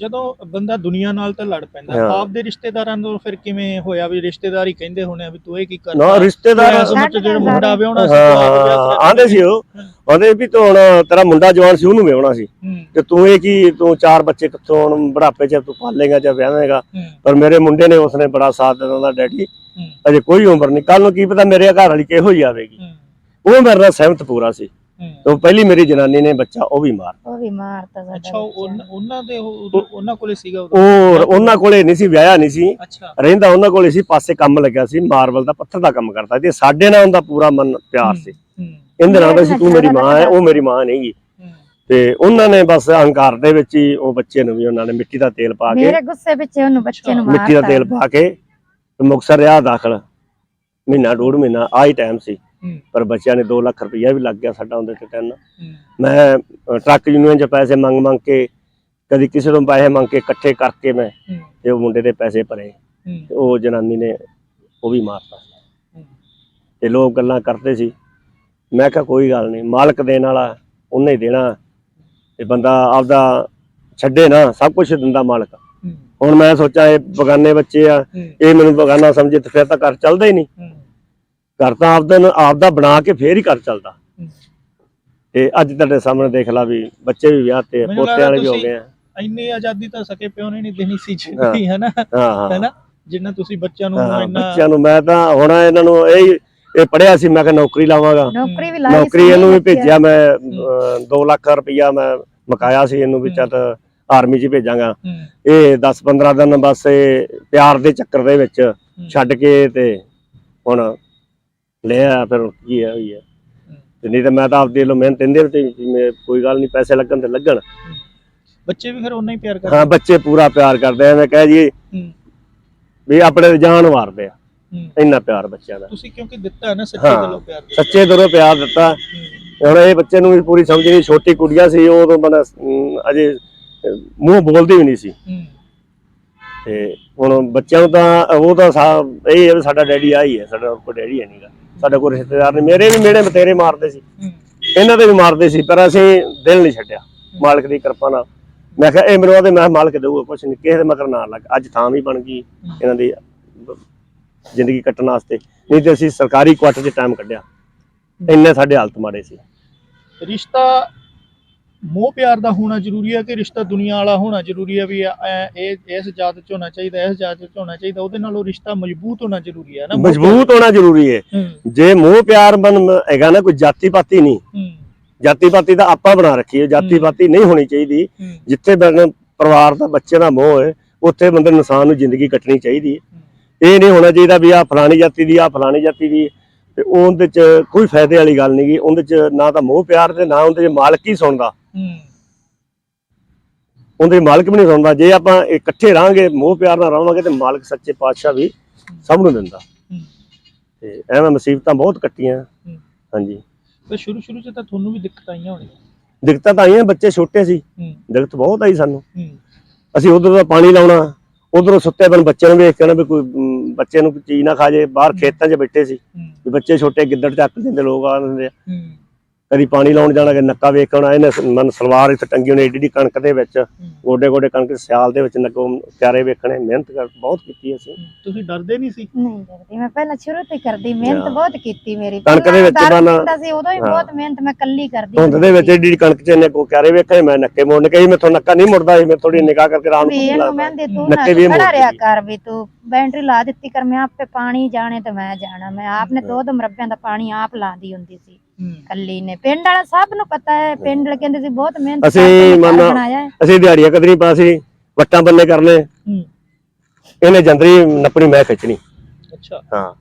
ਜਦੋਂ ਬੰਦਾ ਦੁਨੀਆ ਨਾਲ ਤਾਂ ਲੜ ਪੈਂਦਾ ਹਾਂ। ਆਪ ਦੇ ਰਿਸ਼ਤੇਦਾਰਾਂ ਨਾਲ ਫਿਰ ਕਿਵੇਂ ਹੋਇਆ ਵੀ ਰਿਸ਼ਤੇਦਾਰ ਹੀ ਕਹਿੰਦੇ ਹੋਣੇ ਆ ਵੀ ਤੂੰ ਇਹ ਕੀ ਨਾ ਕਰਦਾ ਰਿਸ਼ਤੇਦਾਰ ਇਸ ਵਿੱਚ ਜਿਹੜਾ ਮੁੰਡਾ ਵਿਆਹਣਾ ਸੀ ਹਾਂ ਆਂਦੇ ਸੀ ਉਹ। ਆਂਦੇ ਵੀ ਤੂੰ ਹੁਣ ਤੇਰਾ ਮੁੰਡਾ ਜਵਾਨ ਸੀ ਉਹਨੂੰ ਵਿਆਹਣਾ ਸੀ। ਹੂੰ। ਤੇ ਤੂੰ ਇਹ ਕੀ ਤੂੰ ਚਾਰ ਬੱਚੇ ਕਿੱਥੋਂ ਹੁਣ ਬੁਢਾਪੇ 'ਚ ਤੂੰ ਪਾਲੇਗਾ ਜਾਂ ਵਿਆਹੇਗਾ ਹੂੰ। ਪਰ ਮੇਰੇ ਮੁੰਡੇ ਨੇ ਉਸਨੇ ਬੜਾ ਸਾਥ ਦਿੱਤਾ ਦਾ ਡੈਡੀ। ਹੂੰ। ਅਜੇ ਕੋਈ ਉਮਰ ਨਹੀਂ। ਕੱਲ ਨੂੰ ਕੀ ਪਤਾ ਮੇਰੇ ਘਰ ਵਾਲੀ ਕਿਹੋ ਜਿਹੀ ਆਵੇਗੀ। ਹੂੰ। ਉਹ ਮੇਰੇ ਨਾਲ ਸਹਿਮਤ ਪੂਰਾ ਸੀ। ਹੂੰ ਤੇ ਪਹਿਲੀ ਮੇਰੀ ਜਨਾਨੀ ਨੇ ਬੱਚਾ ਉਹ ਵੀ ਮਾਰ ਉਹ ਵੀ ਮਾਰਤਾ ਸਾਡਾ ਅੱਛਾ। ਉਹਨਾਂ- ਦੇ ਉਹਨਾਂ ਕੋਲੇ ਸੀਗਾ? ਉਹ ਉਹਨਾਂ ਕੋਲੇ ਨਹੀਂ ਸੀ ਵਿਆਹਿਆ ਨਹੀਂ ਸੀ। ਰਹਿੰਦਾ ਉਹਨਾਂ ਕੋਲੇ ਸੀ ਪਾਸੇ ਕੰਮ ਲੱਗਿਆ ਸੀ ਮਾਰਬਲ ਦਾ ਪੱਥਰ ਦਾ ਕੰਮ ਕਰਦਾ ਤੇ ਸਾਡੇ ਨਾਲ ਉਹਦਾ ਪੂਰਾ ਮਨ ਪਿਆਰ ਸੀ। ਇਹਦੇ ਨਾਲ ਸੀ ਤੂੰ ਮੇਰੀ ਮਾਂ ਹੈ ਉਹ ਮੇਰੀ ਮਾਂ ਨਹੀਂਗੀ ਹੂੰ। ਤੇ ਉਹਨਾਂ ਨੇ ਬਸ ਹੰਕਾਰ ਦੇ ਵਿੱਚ ਹੀ ਉਹ ਬੱਚੇ ਨੂੰ ਵੀ ਉਹਨਾਂ ਨੇ ਮਿੱਟੀ ਦਾ ਤੇਲ ਪਾ ਕੇ ਮੇਰੇ ਗੁੱਸੇ ਵਿੱਚ ਉਹਨੂੰ ਬੱਚੇ ਨੂੰ ਮਾਰਤਾ। ਮਿੱਟੀ ਦਾ ਤੇਲ ਪਾ ਕੇ ਤੇ ਮੁਕਤਸਰ ਰਿਹਾ ਦਾਖਲ। ਮਹੀਨਾ ਡੂਢ ਮਹੀਨਾ ਆਹੀ ਟਾਈਮ ਸੀ। ਪਰ ਬੱਚਿਆਂ ਨੇ 2 ਲੱਖ ਰੁਪਈਆ ਵੀ ਲੱਗ ਗਿਆ ਸਾਡਾ ਉਹਦੇ ਤੇ ਤਿੰਨ। ਮੈਂ ਟਰੱਕ ਯੂਨੀਅਨ 'ਚ ਪੈਸੇ ਮੰਗ ਮੰਗ ਕੇ ਕਦੀ ਕਿਸੇ ਤੋਂ ਪੈਸੇ ਮੰਗ ਕੇ ਇਕੱਠੇ ਕਰਕੇ ਮੈਂ ਤੇ ਉਹ ਮੁੰਡੇ ਦੇ ਪੈਸੇ ਭਰੇ। ਉਹ ਜਨਾਨੀ ਨੇ ਉਹ ਵੀ ਮਾਰਤਾ। ਤੇ ਲੋਕ ਗੱਲਾਂ ਕਰਦੇ ਸੀ। ਮੈਂ ਕਿਹਾ ਕੋਈ ਗੱਲ ਨਹੀਂ ਮਾਲਕ ਦੇਣ ਵਾਲਾ ਉਹਨੇ ਹੀ ਦੇਣਾ। ਤੇ ਬੰਦਾ ਆਪਦਾ ਛੱਡੇ ਨਾ ਸਭ ਕੁਝ ਦਿੰਦਾ ਮਾਲਕ। ਹੁਣ ਮੈਂ ਸੋਚਾਂ ਇਹ ਬਗਾਨੇ ਬੱਚੇ ਆ ਇਹ ਮੈਨੂੰ ਬਗਾਨਾ ਸਮਝੇ ਤੇ ਫਿਰ ਤਾਂ ਘਰ ਚੱਲਦਾ ਹੀ ਨਹੀਂ। ਘਰ ਤਾਂ ਆਪਦਾ ਆਪਦਾ ਬਣਾ ਕੇ ਫੇਰ ਹੀ ਘਰ ਚੱਲਦਾ। ਤੇ ਅੱਜ ਤੁਹਾਡੇ ਸਾਹਮਣੇ ਦੇਖ ਲਾ ਵੀ ਬੱਚੇ ਵੀ ਵਿਆਹ ਤੇ ਪੋਤੇ ਵਾਲੇ ਵੀ ਹੋ ਗਏ ਆ। ਇੰਨੀ ਆਜ਼ਾਦੀ ਤਾਂ ਸਕੇ ਪਿਓ ਨੇ ਨਹੀਂ ਦੇਣੀ ਸੀ ਜਿੰਨੀ ਹੈ। ਨਾ? ਹਾਂ ਹਾਂ। ਹੈ ਨਾ? ਜਿੰਨਾ ਤੁਸੀਂ ਬੱਚਿਆਂ ਨੂੰ ਇੰਨਾ ਬੱਚਿਆਂ ਨੂੰ ਮੈਂ ਤਾਂ ਹੁਣ ਇਹਨਾਂ ਨੂੰ ਇਹ ਇਹ ਪੜਿਆ ਸੀ ਮੈਂ ਕਿਹਾ ਨੌਕਰੀ ਲਾਵਾਂਗਾ। ਨੌਕਰੀ ਵੀ ਲਾਈ ਨੌਕਰੀ ਸੀ, ਇਹਨੂੰ ਵੀ ਭੇਜਿਆ ਮੈਂ 2 ਲੱਖ ਰੁਪਈਆ ਮੈਂ ਮਕਾਇਆ ਸੀ ਇਹਨੂੰ ਵੀ। ਚੱਲ ਆਰਮੀ 'ਚ ਭੇਜਾਂਗਾ। ਇਹ 10-15 ਦਿਨ ਬਸ ਇਹ ਪਿਆਰ ਦੇ ਚੱਕਰ ਦੇ ਵਿੱਚ। ਛੱਡ ਕੇ ਤੇ ਹੁਣ ਲੈ ਆ ਫਿਰ ਕੀ ਹੈ ਹੋਈ ਹੈ। ਤੇ ਨਹੀਂ ਤਾਂ ਮੈਂ ਤਾਂ ਆਪਦੇ ਵੱਲੋਂ ਮਿਹਨਤ ਇਹਦੇ ਤੇ ਕੋਈ ਗੱਲ ਨਹੀਂ ਪੈਸੇ ਲੱਗਣ ਤੇ ਲੱਗਣ। ਬੱਚੇ ਵੀ ਫਿਰ ਉਹਨਾਂ ਹੀ ਪਿਆਰ ਕਰਦੇ? ਹਾਂ ਬੱਚੇ ਪੂਰਾ ਪਿਆਰ ਕਰਦੇ ਆ ਮੈਂ ਕਹਿ ਜੀ ਵੀ ਆਪਣੇ ਜਾਨ ਮਾਰਦੇ ਆ। ਇੰਨਾ ਪਿਆਰ ਬੱਚਿਆਂ ਦਾ। ਤੁਸੀਂ ਕਿਉਂਕਿ ਦਿੱਤਾ ਨਾ ਸੱਚੇ। ਦਿਲੋਂ ਪਿਆਰ ਦਿੱਤਾ। ਸੱਚੇ ਦਿਲੋਂ ਪਿਆਰ ਦਿੱਤਾ। ਹੁਣ ਇਹ ਬੱਚੇ ਨੂੰ ਵੀ ਪੂਰੀ ਸਮਝ ਨਹੀਂ ਛੋਟੀ ਕੁੜੀਆਂ ਸੀ ਉਹ ਤਾਂ ਬਣਾ ਅਜੇ ਮੂੰਹ ਬੋਲਦੀ ਵੀ ਨਹੀਂ ਸੀ। ਤੇ ਹੁਣ ਬੱਚਿਆਂ ਨੂੰ ਤਾਂ ਉਹ ਤਾਂ ਇਹ ਸਾਡਾ ਡੈਡੀ ਆ ਹੀ ਹੈ ਸਾਡਾ ਕੋਈ ਡੈਡੀ ਹੈ ਨਹੀਂਗਾ ਸਾਡਾ ਕੋਈ ਰਿਸ਼ਤੇਦਾਰ ਨਹੀਂ ਮੇਰੇ ਵੀ ਮੇੜੇ ਬਤੇਰੇ ਮਾਰਦੇ ਸੀ। ਇਹਨਾਂ ਦੇ ਵੀ ਮਾਰਦੇ ਸੀ, ਪਰ ਅਸੀਂ ਦਿਲ ਨਹੀਂ ਛੱਡਿਆ ਮਾਲਕ ਦੀ ਕਿਰਪਾ ਨਾਲ। ਮੈਂ ਕਿਹਾ, ਇਹ ਮੈਨੂੰ ਉਹਦੇ ਮੈਂ ਕਿਹਾ, ਮਾਲਕ ਦੇਊਗਾ ਕੁਛ ਨਹੀਂ, ਕਿਸੇ ਦੇ ਮਗਰ ਨਾ ਲੱਗ, ਅੱਜ ਥਾਂ ਵੀ ਬਣ ਗਈ ਇਹਨਾਂ ਦੀ ਜ਼ਿੰਦਗੀ ਕੱਟਣ ਵਾਸਤੇ। ਨਹੀਂ ਤੇ ਅਸੀਂ ਸਰਕਾਰੀ ਕੁਆਟਰ 'ਚ ਟਾਈਮ ਕੱਢਿਆ। ਇੰਨੇ ਸਾਡੇ ਹਾਲਤ ਮਾੜੇ ਸੀ। ਰਿਸ਼ਤਾ ਮੋਹ ਪਿਆਰ ਦਾ ਹੋਣਾ ਜ਼ਰੂਰੀ ਹੈ ਕਿ ਰਿਸ਼ਤਾ ਦੁਨੀਆ ਵਾਲਾ ਹੋਣਾ ਜ਼ਰੂਰੀ ਹੈ ਵੀ ਇਹ ਇਸ ਜਾਤ ਚ ਹੋਣਾ ਚਾਹੀਦਾ ਇਸ ਜਾਤ ਚ ਹੋਣਾ ਚਾਹੀਦਾ ਉਹਦੇ ਨਾਲ ਉਹ ਰਿਸ਼ਤਾ ਮਜ਼ਬੂਤ ਹੋਣਾ ਜ਼ਰੂਰੀ ਹੈ ਨਾ ਮਜ਼ਬੂਤ ਹੋਣਾ ਜ਼ਰੂਰੀ ਹੈ। ਜੇ ਮੋਹ ਪਿਆਰ ਬਨ ਹੈਗਾ ਨਾ ਕੋਈ ਜਾਤੀ ਪਾਤੀ ਨਹੀਂ। ਜਾਤੀ ਪਾਤੀ ਤਾਂ ਆਪਾਂ ਬਣਾ ਰੱਖੀ ਹੈ ਜਾਤੀ ਪਾਤੀ ਨਹੀਂ ਹੋਣੀ ਚਾਹੀਦੀ। ਜਿੱਥੇ ਪਰਿਵਾਰ ਦਾ ਬੱਚੇ ਦਾ ਮੋਹ ਹੈ ਉੱਥੇ ਬੰਦੇ ਇਨਸਾਨ ਨੂੰ ਜ਼ਿੰਦਗੀ ਕੱਟਣੀ ਚਾਹੀਦੀ ਹੈ। ਇਹ ਨਹੀਂ ਹੋਣਾ ਚਾਹੀਦਾ ਵੀ ਆ ਫਲਾਣੀ ਜਾਤੀ ਦੀ ਆ ਫਲਾਣੀ ਜਾਤੀ ਦੀ ਤੇ ਉਹਦੇ ਚ ਕੋਈ ਫਾਇਦੇ ਵਾਲੀ ਗੱਲ ਨਹੀਂ ਗੀ। ਉਹਦੇ ਚ ਨਾ ਤਾਂ ਮੋਹ ਪਿਆਰ ਤੇ ਨਾ ਉਹਦੇ ਚ ਮਾਲਕ ਹੀ ਸੁਣਦਾ। ਉਹਦੇ ਮਾਲਕ ਵੀ ਨਹੀਂ ਸੁਣਦਾ ਜੇ ਆਪਾਂ ਇਕੱਠੇ ਰਹਾਂਗੇ ਮੋਹ ਪਿਆਰ ਨਾਲ ਰਹਾਂਗੇ ਤੇ ਮਾਲਕ ਸੱਚੇ ਪਾਤਸ਼ਾਹ ਵੀ ਸਭ ਨੂੰ ਦਿੰਦਾ। ਤੇ ਐਵੇਂ ਮੁਸੀਬਤਾਂ ਬਹੁਤ ਕੱਟੀਆਂ। ਹਾਂਜੀ। ਤੇ ਸ਼ੁਰੂ ਸ਼ੁਰੂ ਚ ਤਾਂ ਤੁਹਾਨੂੰ ਵੀ ਦਿੱਕਤ ਆਈਆਂ ਹੋਣੀਆਂ। ਦਿੱਕਤਾਂ ਤਾਂ ਆਈਆਂ ਬੱਚੇ ਛੋਟੇ ਸੀ। ਦਿੱਕਤ ਬਹੁਤ ਆਈ ਸਾਨੂੰ। ਅਸੀਂ ਉਧਰ ਦਾ ਪਾਣੀ ਲਾਉਣਾ ਉਧਰੋਂ ਸੁੱਤੇ ਪਨ ਬੱਚਿਆਂ ਨੂੰ ਵੇਖ ਕੇ ਨਾ ਵੀ ਕੋਈ ਬੱਚੇ ਨੂੰ ਕੋਈ ਚੀਜ਼ ਨਾ ਖਾ ਜੇ ਬਾਹਰ ਖੇਤਾਂ 'ਚ ਬੈਠੇ ਸੀ। ਵੀ ਬੱਚੇ ਛੋਟੇ ਗਿੱਦੜ ਚੱਕ ਦਿੰਦੇ ਲੋਕ ਆ ਦਿੰਦੇ ਆ। ਕਦੀ ਪਾਣੀ ਲਾਉਣ ਜਾਣਾ ਕਿ ਨੱਕਾ ਵੇਖ ਕੇ ਆਉਣਾ ਇਹਨੇ ਮਨ ਸਲਵਾਰ ਇੱਥੇ ਟੰਗੀ ਹੋਣੀ ਏਡੀ ਏਡੀ ਕਣਕ ਦੇ ਵਿੱਚ। ਗੋਡੇ ਗੋਡੇ ਕਣਕ ਸਿਆਲ ਦੇ ਵਿੱਚ ਨੱਕੋ ਪਿਆਰੇ ਵੇਖਣੇ ਮਿਹਨਤ ਕਰ ਬਹੁਤ ਕੀਤੀ ਅਸੀਂ ਤੁਸੀਂ ਡਰਦੇ ਨਹੀਂ ਸੀ ਨਹੀਂ ਕਰਦੀ ਮੈਂ ਪਹਿਲਾਂ ਸ਼ੁਰੂ ਤੋਂ ਹੀ ਕਰਦੀ ਮਿਹਨਤ। ਬਹੁਤ ਕੀਤੀ ਮੇਰੀ ਕਣਕ ਦੇ ਵਿੱਚ ਬਣਾ- ਹੁੰਦਾ ਸੀ ਉਦੋਂ ਹੀ ਹਾਂ। ਬਹੁਤ ਮਿਹਨਤ ਮੈਂ ਕੱਲੀ ਕਰਦੀ ਧੁੰਦ ਦੇ ਵਿੱਚ ਏਡੀ ਏਡੀ ਕਣਕ 'ਚ ਇਹਨੇ ਕੋ ਪਿਆਰੇ ਵੇਖੇ ਮੈਂ ਨੱਕੇ ਮੋੜਨ ਕਹੀ ਮੈਥੋਂ ਨੱਕਾ ਨਹੀਂ ਮੁੜਦਾ ਸੀ ਮੈਂ ਥੋੜੀ ਨਿਗਾਹ ਕਰਕੇ ਆਰਾਮ ਤੂੰ ਨੱਕੇ ਵੀ ਨਾ ਮੋੜ ਰਿਆ ਦਿੱਤੀ। ਕਰ ਵੀ ਤੂੰ ਬੈਟਰੀ ਲਾ ਦਿੱਤੀ ਕਰ ਮੈਂ ਆਪੇ ਪਾਣੀ ਜਾਣੇ ਤੇ ਮੈਂ ਜਾਣਾ ਮੈਂ ਆਪ ਨੇ ਦੋ ਦੋ ਮਰੱਬਿਆਂ ਦਾ ਪਾਣੀ ਆਪ ਲਾਉਂਦੀ ਹੁੰਦੀ ਸੀ ਕੱਲੀ ਨੇ। ਪਿੰਡ ਵਾਲਾ ਸਭ ਨੂੰ ਪਤਾ ਹੈ ਪਿੰਡ ਵਾਲੇ ਕਹਿੰਦੇ ਸੀ ਬਹੁਤ ਮਿਹਨਤ ਅਸੀਂ ਮੰਨ- ਬਣਾਇਆ ਹੈ। ਅਸੀਂ ਦਿਹਾੜੀਆਂ ਕਦਰੀ ਪਾਸੀ ਵੱਟਾਂ ਬੰਨੇ ਕਰਨੇ। ਹੂੰ। ਇਹਨੇ ਜੰਦਰੀ ਨੱਪਣੀ ਮੈਂ ਖਿੱਚਣੀ। ਅੱਛਾ। ਹਾਂ।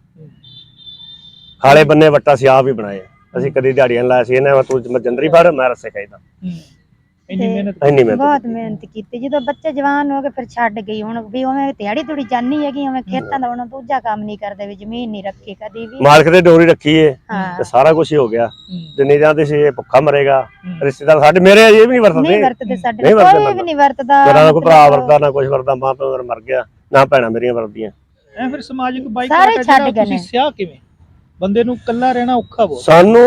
ਖਾਲੇ ਬੰਨੇ ਵੱਟਾ ਸੀ ਆਪ ਹੀ ਬਣਾਏ। ਅਸੀਂ ਕਦੀ ਦਿਹਾੜੀਆਂ ਲਾਇਆ ਸੀ ਇਹਨੇ ਤੂੰ ਮੈਂ ਜੰਦਰੀ ਫੜ ਮੈਂ ਰੱਸੇ ਖਾਈਦਾ। ਹੂੰ। ਇੰਨੀ ਤੇ- ਮਿਹਨਤ ਇੰਨੀ ਮਿਹਨਤ ਬਹੁਤ ਕੀਤੀ। ਮਿਹਨਤ ਕੀਤੀ। ਜਦੋਂ ਬੱਚੇ ਜਵਾਨ ਹੋ ਗਏ ਫਿਰ ਛੱਡ ਗਈ ਹੁਣ ਵੀ ਉਵੇਂ ਦਿਹਾੜੀ ਤੁੜੀ ਜਾਨੀ ਹੈਗੀ ਉਵੇਂ ਖੇਤਾਂ ਦਾ ਹੁਣ ਦੂਜਾ ਕੰਮ ਨਹੀਂ ਕਰਦੇ ਵੀ ਜ਼ਮੀਨ ਨਹੀਂ ਰੱਖੀ ਕਦੀ ਵੀ। ਮਾਲਕ ਦੇ ਡੋਰੀ ਰੱਖੀ ਏ ਹਾਂ। ਤੇ ਸਾਰਾ ਕੁਝ ਹੀ ਹੋ ਗਿਆ। ਜਿੰਨੇ ਜਾਂਦੇ ਸੀ ਇਹ ਭੁੱਖਾ ਮਰੇਗਾ। ਰਿਸ਼ਤੇਦਾਰ ਸਾਡੇ ਮੇਰੇ ਅਜੇ ਵੀ ਨਹੀਂ ਨਹੀਂ ਵਰਤਦੇ ਵਰਤਦੇ ਸਾਡੇ। ਨਹੀਂ ਨਾਲ, ਵਰਤਦੇ ਕੋਈ ਵੀ ਨਹੀਂ ਵਰਤਦਾ ਮੇਰਾ ਨਾ ਕੋਈ ਭਰਾ ਮਤਲਬ ਵਰਦਾ ਨਾ ਕੁਝ ਵਰਦਾ ਮਾਂ ਪਿਓ ਮੇਰਾ ਮਰ ਗਿਆ ਨਾ ਭੈਣਾਂ ਮੇਰੀਆਂ ਵਰਦੀਆਂ ਐ ਫਿਰ ਸਮਾਜਿਕ ਬਾਈਕ ਸਾਰੇ ਛੱਡ ਗਏ ਨੇ। ਤੁਸੀਂ ਸਿਆਹ ਕਿਵੇਂ? ਬੰਦੇ ਨੂੰ ਇਕੱਲਾ ਰਹਿਣਾ ਔਖਾ ਬਹੁਤ। ਸਾਨੂੰ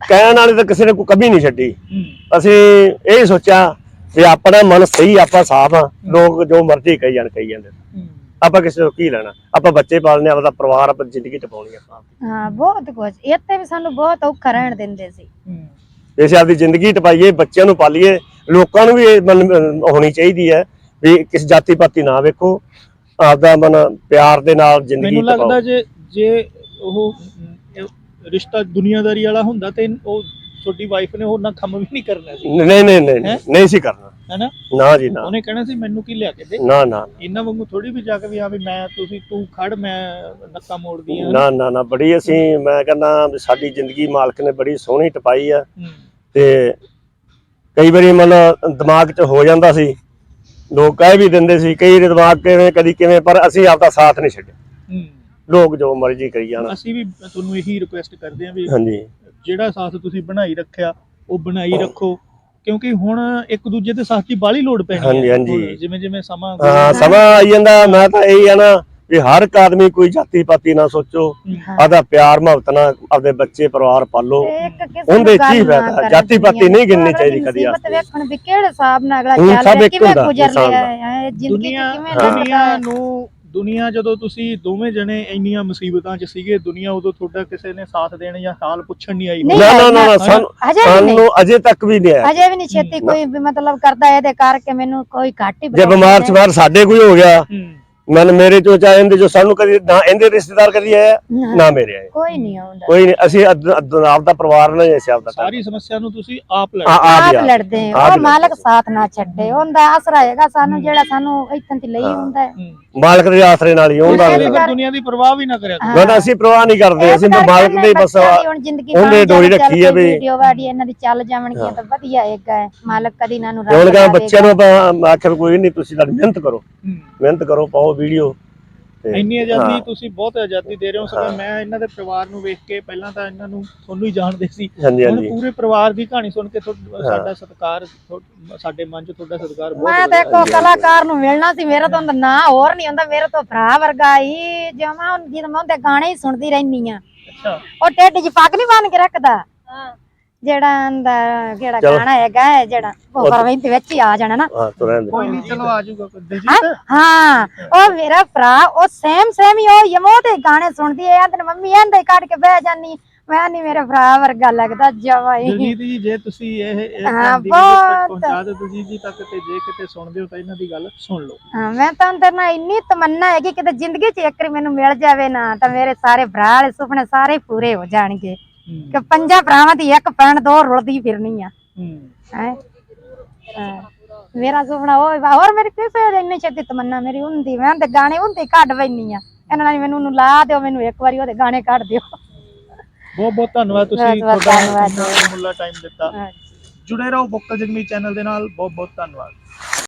ਕਹਿਣ ਵਾਲੇ ਤਾਂ ਕਿਸੇ ਨੇ ਕੋਈ ਕਮੀ ਨਹੀਂ ਛੱਡੀ। ਅਸੀਂ ਇਹ ਸੋਚਿਆ ਵੀ ਆਪਣਾ ਮਨ ਸਹੀ ਆਪਾਂ ਸਾਫ਼ ਆ ਲੋਕ ਜੋ ਮਰਜ਼ੀ ਕਹੀ ਜਾਣ ਕਹੀ ਜਾਂਦੇ। ਆਪਾਂ ਕਿਸੇ ਤੋਂ ਕੀ ਲੈਣਾ? ਆਪਾਂ ਬੱਚੇ ਪਾਲਨੇ ਆਪਦਾ ਪਰਿਵਾਰ ਆਪਾਂ ਜ਼ਿੰਦਗੀ ਟਪਾਉਣੀ ਆ। ਹਾਂ ਬਹੁਤ ਕੁਝ ਇੱਥੇ ਵੀ ਸਾਨੂੰ ਬਹੁਤ ਔਖਾ ਰਹਿਣ ਦਿੰਦੇ ਸੀ। ਵੈਸੇ ਆਪਦੀ ਜ਼ਿੰਦਗੀ ਟਪਾਈਏ ਬੱਚਿਆਂ ਨੂੰ ਪਾਲੀਏ। ਲੋਕਾਂ ਨੂੰ ਵੀ ਇਹ ਮਨ ਹੋਣੀ ਚਾਹੀਦੀ ਹੈ ਵੀ ਕਿਸ ਜਾਤੀ ਪਾਤੀ ਨਾ ਵੇਖੋ। ਆਪਦਾ ਮਨ ਪਿਆਰ ਦੇ ਨਾਲ ਜ਼ਿੰਦਗੀ ਮੈਨੂੰ ਲੱਗਦਾ ਜੇ ਜੇ ਉਹ ਰਿਸ਼ਤਾ ਦੁਨੀਆਦਾਰੀ ਵਾਲਾ ਹੁੰਦਾ ਤੇ ਉਹ ਤੁਹਾਡੀ ਵਾਈਫ ਨੇ ਉਹਨਾਂ ਕੰਮ ਵੀ ਨਹੀਂ ਕਰਨਾ ਸੀ। ਨਹੀਂ ਨਹੀਂ ਨਹੀਂ ਹੈਂ? ਨਹੀਂ ਸੀ ਕਰਨਾ। ਹੈਨਾ? ਨਾ ਜੀ ਨਾ। ਉਹਨੇ ਕਹਿਣਾ ਸੀ ਮੈਨੂੰ ਕੀ ਲਿਆ ਕੇ ਦੇ? ਨਾ ਨਾ ਇਹਨਾਂ ਵਾਂਗੂ ਥੋੜੀ ਵੀ ਜਾ ਕੇ ਵੀ ਆ ਵੀ ਮੈਂ ਤੁਸੀਂ ਤੂੰ ਖੜ ਮੈਂ ਨੱਕਾ ਮੋੜਦੀ ਆ। ਨਾ ਨਾ ਨਾ ਬੜੀ ਅਸੀਂ ਮੈਂ ਕਹਿੰਦਾ ਸਾਡੀ ਜ਼ਿੰਦਗੀ ਮਾਲਕ ਨੇ ਬੜੀ ਸੋਹਣੀ ਟਪਾਈ ਆ। ਹੂੰ। ਤੇ ਕਈ ਵਾਰੀ ਮਤਲਬ ਦਿਮਾਗ 'ਚ ਹੋ ਜਾਂਦਾ ਸੀ। ਲੋਕ ਕਹਿ ਵੀ ਦਿੰਦੇ ਸੀ ਕਈ ਦਿਮਾਗ ਕਿਵੇਂ ਕਦੀ ਕਿਵੇਂ ਪਰ ਅਸੀਂ ਆਪਦਾ ਸਾਥ ਨਹੀਂ ਛੱਡਿਆ। ਹੂੰ। ਲੋਕ ਜੋ ਮਰਜ਼ੀ ਕਰੀ ਜਾਣ ਅਸੀਂ ਵੀ ਤੁਹਾਨੂੰ ਇਹੀ ਰਿਕੁਐਸਟ ਕਰਦੇ ਆ ਵੀ ਹਾਂਜੀ ਜਿਹੜਾ ਸਾਥ ਤੁਸੀਂ ਬਣਾਈ ਰੱਖਿਆ ਉਹ ਬਣਾਈ ਰੱਖੋ ਕਿਉਂਕਿ ਹੁਣ ਇੱਕ ਦੂਜੇ ਦੇ ਸਾਥ ਦੀ ਬਾਲੀ ਲੋੜ ਪੈਣੀ ਹਾਂਜੀ, ਹੈ ਹਾਂਜੀ। ਜਿਵੇਂ ਜਿਵੇਂ ਸਮਾਂ ਹਾਂ ਸਮਾਂ ਆਈ ਜਾਂਦਾ ਮੈਂ ਤਾਂ ਇਹੀ ਆ ਨਾ ਵੀ ਹਰ ਇੱਕ ਆਦਮੀ ਕੋਈ ਜਾਤੀ ਪਾਤੀ ਨਾ ਸੋਚੋ ਆਦਾ ਪਿਆਰ ਮੁਹੱਬਤ ਨਾਲ ਆਪਦੇ ਬੱਚੇ ਪਰਿਵਾਰ ਪਾਲੋ ਉਹਦੇ ਚ ਹੀ ਫਾਇਦਾ, ਜਾਤੀ ਪਾਤੀ ਨਹੀਂ ਗਿਣਨੀ। ਚਾਹੀਦੀ ਕਦੀ ਆਸਤੇ। ਵੇਖਣ ਵੀ ਕਿਹੜੇ ਹਿਸਾਬ ਨਾਲ ਅਗਲਾ ਚੱਲ ਰਿਹਾ ਕਿਵੇਂ ਹੁੰਦਾ ਗੁਜ਼ਰ ਰਿਹਾ। ਹੈ ਜ਼ਿੰਦਗੀ ਕਿਵੇਂ। ਦੁਨੀਆ ਨੂੰ ਦੁਨੀਆ ਜਦੋਂ ਤੁਸੀਂ ਦੋਵੇਂ ਜਣੇ ਇੰਨੀਆਂ ਮੁਸੀਬਤਾਂ 'ਚ ਸੀਗੇ ਦੁਨੀਆ ਉਦੋਂ ਤੁਹਾਡਾ ਕਿਸੇ ਨੇ ਸਾਥ ਦੇਣ ਜਾਂ ਹਾਲ ਪੁੱਛਣ ਨਹੀਂ ਆਈ ਨਾ ਨਾ ਨਾ, ਸਾਨੂੰ ਅਜੇ ਵੀ ਨਹੀਂ। ਸਾਨੂੰ ਅਜੇ ਤੱਕ ਵੀ ਨਹੀਂ ਆਇਆ। ਅਜੇ ਵੀ ਨਹੀਂ ਛੇਤੀ ਕੋਈ ਵੀ ਮਤਲਬ ਕਰਦਾ ਇਹਦੇ ਕਰਕੇ ਮੈਨੂੰ ਕੋਈ ਘੱਟ ਹੀ ਜੇ ਬਿਮਾਰ। ਸਵਾਰ ਸਾਡੇ ਕੋਈ ਹੋ ਗਿਆ ਹੂੰ। ਮਨ ਮੇਰੇ ਚੋਂ ਚਾਹੇ ਇਹਦੇ ਜੋ ਸਾਨੂੰ ਕਦੀ ਨਾ ਇਹਦੇ ਰਿਸ਼ਤੇਦਾਰ ਕਦੀ ਆਇਆ ਨਾ, ਮੇਰੇ ਆਏ ਕੋਈ ਨਹੀਂ ਆਉਂਦਾ ਕੋਈ ਨਹੀਂ ਅਸੀਂ ਅੱਧ- ਅੱਧ- ਆਪਦਾ ਪਰਿਵਾਰ ਨਾਲ ਅਸੀਂ ਆਪਦਾ ਸਾਰੀ ਸਮੱਸਿਆ ਨੂੰ ਤੁਸੀਂ ਆਪ ਲੜ ਆ ਆਪ ਲੜਦੇ ਆ, ਆਪ ਉਹ ਹੀ ਮਾਲਕ। ਸਾਥ ਨਾ ਛੱਡੇ ਉਹਦਾ ਆਸਰਾ ਹੈਗਾ ਸਾਨੂੰ ਹੂੰ। ਜਿਹੜਾ ਸਾਨੂੰ ਇੱਥੋਂ ਦੀ ਲਈ ਹਾਂ। ਹੁੰਦਾ ਹੈ ਹੂੰ ਮਾਲਕ ਦੇ ਆਸਰੇ ਨਾਲ ਹੀ ਹੁੰਦਾ ਤੁਸੀਂ ਤੁਸੀਂ ਹੁੰਦਾ। ਫਿਰ ਦੁਨੀਆ ਦੀ ਪਰਵਾਹ ਵੀ ਨਾ ਕਰਿਆ ਕਰੋ। ਮੈਂ ਤਾਂ ਅਸੀਂ ਪ੍ਰਵਾਹ ਨਹੀਂ ਕਰਦੇ ਅਸੀਂ ਤਾਂ ਮਾਲਕ ਦੇ ਹੀ ਬਸ ਹੁਣ ਜ਼ਿੰਦਗੀ ਉਹਨੇ ਡੋਰੀ ਰੱਖੀ ਹੈ ਕੋਈ ਵੀ- ਵੀਡੀਓ ਵਾੜੀ ਇਹਨਾਂ ਦੀ ਚੱਲ ਜਾਵਣਗੀਆਂ ਤਾਂ ਵਧੀਆ ਹੈਗਾ ਹੈ। ਮਾਲਕ ਕਦੀ ਇਹਨਾਂ ਨੂੰ ਹੁਣ ਰੱਬ ਕਹਾਂ ਲਾਵੇਗਾ। ਬੱਚਿਆਂ ਨੂੰ ਆਪਾਂ ਆਖਰ ਕੋਈ ਨਹੀਂ ਤੁਸੀਂ ਤਾਂ ਮਿਹਨਤ ਕਰੋ ਹੂੰ ਮਿਹਨਤ ਕਰੋ ਪਾਓ ਵੀਡੀਓ ਤੇ ਇੰਨੀ ਆਜ਼ਾਦੀ ਹਾਂ। ਤੁਸੀਂ ਬਹੁਤ ਆਜ਼ਾਦੀ ਦੇ ਰਹੇ ਹੋ। ਸਗੋਂ ਹਾਂ। ਮੈਂ ਇਹਨਾਂ ਦੇ ਪਰਿਵਾਰ ਨੂੰ ਵੇਖ ਕੇ ਪਹਿਲਾਂ ਤਾਂ ਇਹਨਾਂ ਨੂੰ ਤੁਹਾਨੂੰ ਹੀ ਜਾਣਦੇ ਸੀ। ਹਾਂਜੀ ਹੁਣ ਹਾਂਜੀ ਪੂਰੇ ਪਰਿਵਾਰ ਦੀ ਕਹਾਣੀ ਸੁਣ ਕੇ ਤੁਹਾਡਾ- ਹਾਂ। ਸਾਡਾ ਸਤਿਕਾਰ ਸਾਡੇ ਮਨ 'ਚ ਤੁਹਾਡਾ ਸਤਿਕਾਰ ਬਹੁਤ ਮੈਂ। ਦੇਖੋ ਕਲਾਕਾਰ ਨੂੰ ਮਿਲਣਾ ਸੀ। ਮੇਰਾ ਤਾਂ ਨਾ ਹੋਰ ਨਹੀਂ ਹੁੰਦਾ। ਮੇਰੇ ਤੋਂ ਭਰਾ ਵਰਗਾ ਹੀ ਜਮਾ ਜਦੋਂ ਮੈਂ ਉਹਦੇ ਗਾਣੇ ਹੀ ਸੁਣਦੀ ਰਹਿਨੀ ਆ। ਅੱਛਾ। ਉਹ ਟੇਡ 'ਚ ਪੱਗ ਨਹੀਂ ਬੰਨ ਕੇ ਰੱਖਦਾ। ਜਿਹੜਾ ਕਿਹੜਾ ਚਲੋ। ਗਾਣਾ ਹੈਗਾ ਹੈ ਜਿਹੜਾ ਉਹ ਪਰਵਿੰਦ ਵਿੱਚ ਹੀ ਆ ਜਾਣਾ ਨਾ। ਹਾਂ ਤੁਰ ਕੋਈ ਨਹੀਂ ਚਲੋ ਆ ਜਾਊਗਾ ਕੋਈ। ਹਾਂ ਦਿਲਜੀਤ? ਹਾਂ ਉਹ ਮੇਰਾ ਭਰਾ ਉਹ ਸੇਮ ਸੇਮ ਹੀ ਉਹ ਯਮੋ ਦੇ ਗਾਣੇ ਸੁਣਦੀ ਹੈ ਆਂਦੇ ਮੰਮੀ ਇਹਦੇ ਕੱਢ ਕੇ ਬਹਿ ਜਾਨੀ ਮੈਂ ਨਹੀਂ ਮੇਰੇ ਭਰਾ ਵਰਗਾ ਲੱਗਦਾ ਜਵਾ ਹੀ ਦਿਲਜੀਤ ਜੀ ਜੇ ਤੁਸੀਂ ਇਹ ਇਹ ਹਾਂ, ਭੈਣ ਦੀ ਵੀਡੀਓ ਤੱਕ ਬਹੁਤ। ਪਹੁੰਚਾ ਦਿਓ ਦਿਲਜੀਤ ਜੀ ਤੱਕ ਤੇ ਜੇ ਕਿਤੇ ਸੁਣਦੇ ਹੋ ਤਾਂ ਇਹਨਾਂ ਦੀ ਗੱਲ ਸੁਣ ਲਓ। ਹਾਂ ਮੈਂ ਤਾਂ ਅੰਦਰ ਨਾ ਇੰਨੀ ਤਮੰਨਾ ਹੈਗੀ ਕਿ ਜ਼ਿੰਦਗੀ 'ਚ ਇੱਕ ਵਾਰੀ ਮੈਨੂੰ ਮਿਲ ਜਾਵੇ ਨਾ ਤਾਂ ਮੇਰੇ ਸਾਰੇ ਭਰਾ ਵਾਲੇ ਸੁਪਨੇ ਸਾਰੇ ਪੂਰੇ ਹੋ ਜਾਣਗੇ। ਕਿ ਪੰਜਾਂ ਭਰਾਵਾਂ ਦੀ ਇੱਕ ਭੈਣ ਦੋ ਰੁਲਦੀ ਫਿਰਨੀ ਆ। ਹੂੰ। ਮੇਰਾ ਸੁਪਨਾ ਉਹ ਹੈ ਹੋਰ ਮੇਰੇ ਕਿਸੇ ਦੇ ਇੰਨੀ ਛੇਤੀ ਤਮੰਨਾ ਮੇਰੀ ਹੁੰਦੀ ਮੈਂ ਤੇ ਗਾਣੇ ਹੁੰਦੇ ਕੱਢ ਬੈਣੀ ਆ। ਇਹਨਾਂ ਨੇ ਮੈਨੂੰ ਉਹਨੂੰ ਲਾ ਦਿਓ ਮੈਨੂੰ ਇੱਕ ਵਾਰੀ ਉਹਦੇ ਗਾਣੇ ਕੱਢ ਦਿਓ। ਬਹੁਤ ਬਹੁਤ ਧੰਨਵਾਦ ਤੁਸੀਂ ਤੁਹਾਡਾ ਮੁੱਲਾ ਟਾਈਮ ਦਿੱਤਾ। ਜੁੜੇ ਰਹੋ ਬੁੱਕਲ ਜਗਮੀ ਚੈਨਲ ਦੇ ਨਾਲ ਬਹੁਤ ਬਹੁਤ ਧੰਨਵਾਦ।